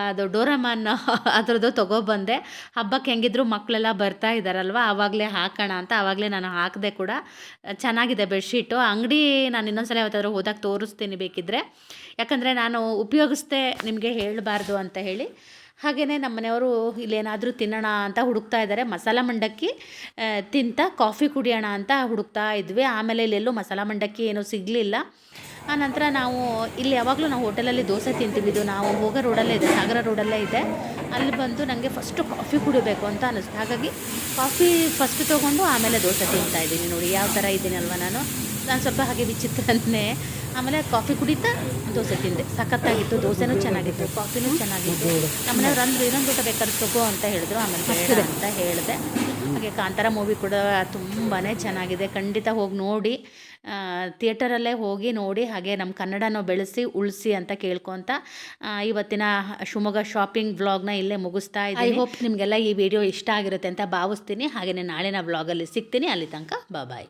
ಅದು ಡೋರಮಾನ್ ಅದರದ್ದು ತೊಗೊಬಂದೆ ಹಬ್ಬಕ್ಕೆ ಹೆಂಗಿದ್ರು ಮಕ್ಕಳೆಲ್ಲ ಬರ್ತಾ ಇದ್ದಾರಲ್ವ ಆವಾಗಲೇ ಹಾಕೋಣ ಅಂತ ಆವಾಗಲೇ ನಾನು ಹಾಕಿದೆ ಕೂಡ. ಚೆನ್ನಾಗಿದೆ ಬೆಡ್ಶೀಟು. ಅಂಗಡಿ ನಾನು ಇನ್ನೊಂದ್ಸಲ ಯಾವತ್ತಾದ್ರೂ ಹೋದಾಗ ತೋರಿಸ್ತೀನಿ ಬೇಕಿದ್ದರೆ ಯಾಕಂದರೆ ನಾನು ಉಪಯೋಗಿಸ್ದೆ ನಿಮಗೆ ಹೇಳಬಾರ್ದು ಅಂತ ಹೇಳಿ. ಹಾಗೆಯೇ ನಮ್ಮ ಮನೆಯವರು ಇಲ್ಲೇನಾದರೂ ತಿನ್ನೋಣ ಅಂತ ಹುಡುಕ್ತಾ ಇದ್ದಾರೆ. ಮಸಾಲ ಮಂಡಕ್ಕಿ ತಿಂತ ಕಾಫಿ ಕುಡಿಯೋಣ ಅಂತ ಹುಡುಕ್ತಾ ಇದ್ವಿ. ಆಮೇಲೆ ಇಲ್ಲೆಲ್ಲೂ ಮಸಾಲ ಮಂಡಕ್ಕಿ ಏನೂ ಸಿಗಲಿಲ್ಲ. ಆನಂತರ ನಾವು ಇಲ್ಲಿ ಯಾವಾಗಲೂ ನಾವು ಹೋಟೆಲಲ್ಲಿ ದೋಸೆ ತಿಂತೀವಿ. ಇದು ನಾವು ಹೋಗೋ ರೋಡಲ್ಲೇ ಇದೆ ಸಾಗರ ರೋಡಲ್ಲೇ ಇದೆ. ಅಲ್ಲಿ ಬಂದು ನನಗೆ ಫಸ್ಟು ಕಾಫಿ ಕುಡಿಬೇಕು ಅಂತ ಅನ್ನಿಸ್ತು ಹಾಗಾಗಿ ಕಾಫಿ ಫಸ್ಟ್ ತೊಗೊಂಡು ಆಮೇಲೆ ದೋಸೆ ತಿಂತಾ ಇದ್ದೀನಿ ನೋಡಿ ಯಾವ ಥರ ಇದ್ದೀನಲ್ವ ನಾನು. ನಾನು ಸ್ವಲ್ಪ ಹಾಗೆ ವಿಚಿತ್ರನೇ. ಆಮೇಲೆ ಕಾಫಿ ಕುಡಿತಾ ದೋಸೆ ತಿಂದೆ. ಸಖತ್ತಾಗಿತ್ತು ದೋಸೆನೂ ಚೆನ್ನಾಗಿತ್ತು ಕಾಫಿನೂ ಚೆನ್ನಾಗಿತ್ತು. ನಮ್ಮನೆಯವ್ರು ಅಂದರು ಇನ್ನೊಂದು ಊಟ ಬೇಕಾದ್ರೆ ತಗೋ ಅಂತ ಹೇಳಿದ್ರು. ಆಮೇಲೆ ಬೇಡ ಅಂತ ಹೇಳಿದೆ. ಹಾಗೆ ಕಾಂತಾರ ಮೂವಿ ಕೂಡ ತುಂಬಾ ಚೆನ್ನಾಗಿದೆ. ಖಂಡಿತ ಹೋಗಿ ನೋಡಿ. ಥಿಯೇಟರಲ್ಲೇ ಹೋಗಿ ನೋಡಿ ಹಾಗೆ ನಮ್ಮ ಕನ್ನಡನ ಬೆಳೆಸಿ ಉಳಿಸಿ ಅಂತ ಕೇಳ್ಕೊತ ಇವತ್ತಿನ ಶಿವಮೊಗ್ಗ ಶಾಪಿಂಗ್ ವ್ಲಾಗ್ನ ಇಲ್ಲೇ ಮುಗಿಸ್ತಾ ಇದ್ದೀನಿ. ಐ ಹೋಪ್ ನಿಮಗೆಲ್ಲ ಈ ವಿಡಿಯೋ ಇಷ್ಟ ಆಗಿರುತ್ತೆ ಅಂತ ಭಾವಿಸ್ತೀನಿ. ಹಾಗೆಯೇ ನಾಳಿನ ವ್ಲಾಗಲ್ಲಿ ಸಿಗ್ತೀನಿ. ಅಲ್ಲಿ ತನಕ ಬಾಯ್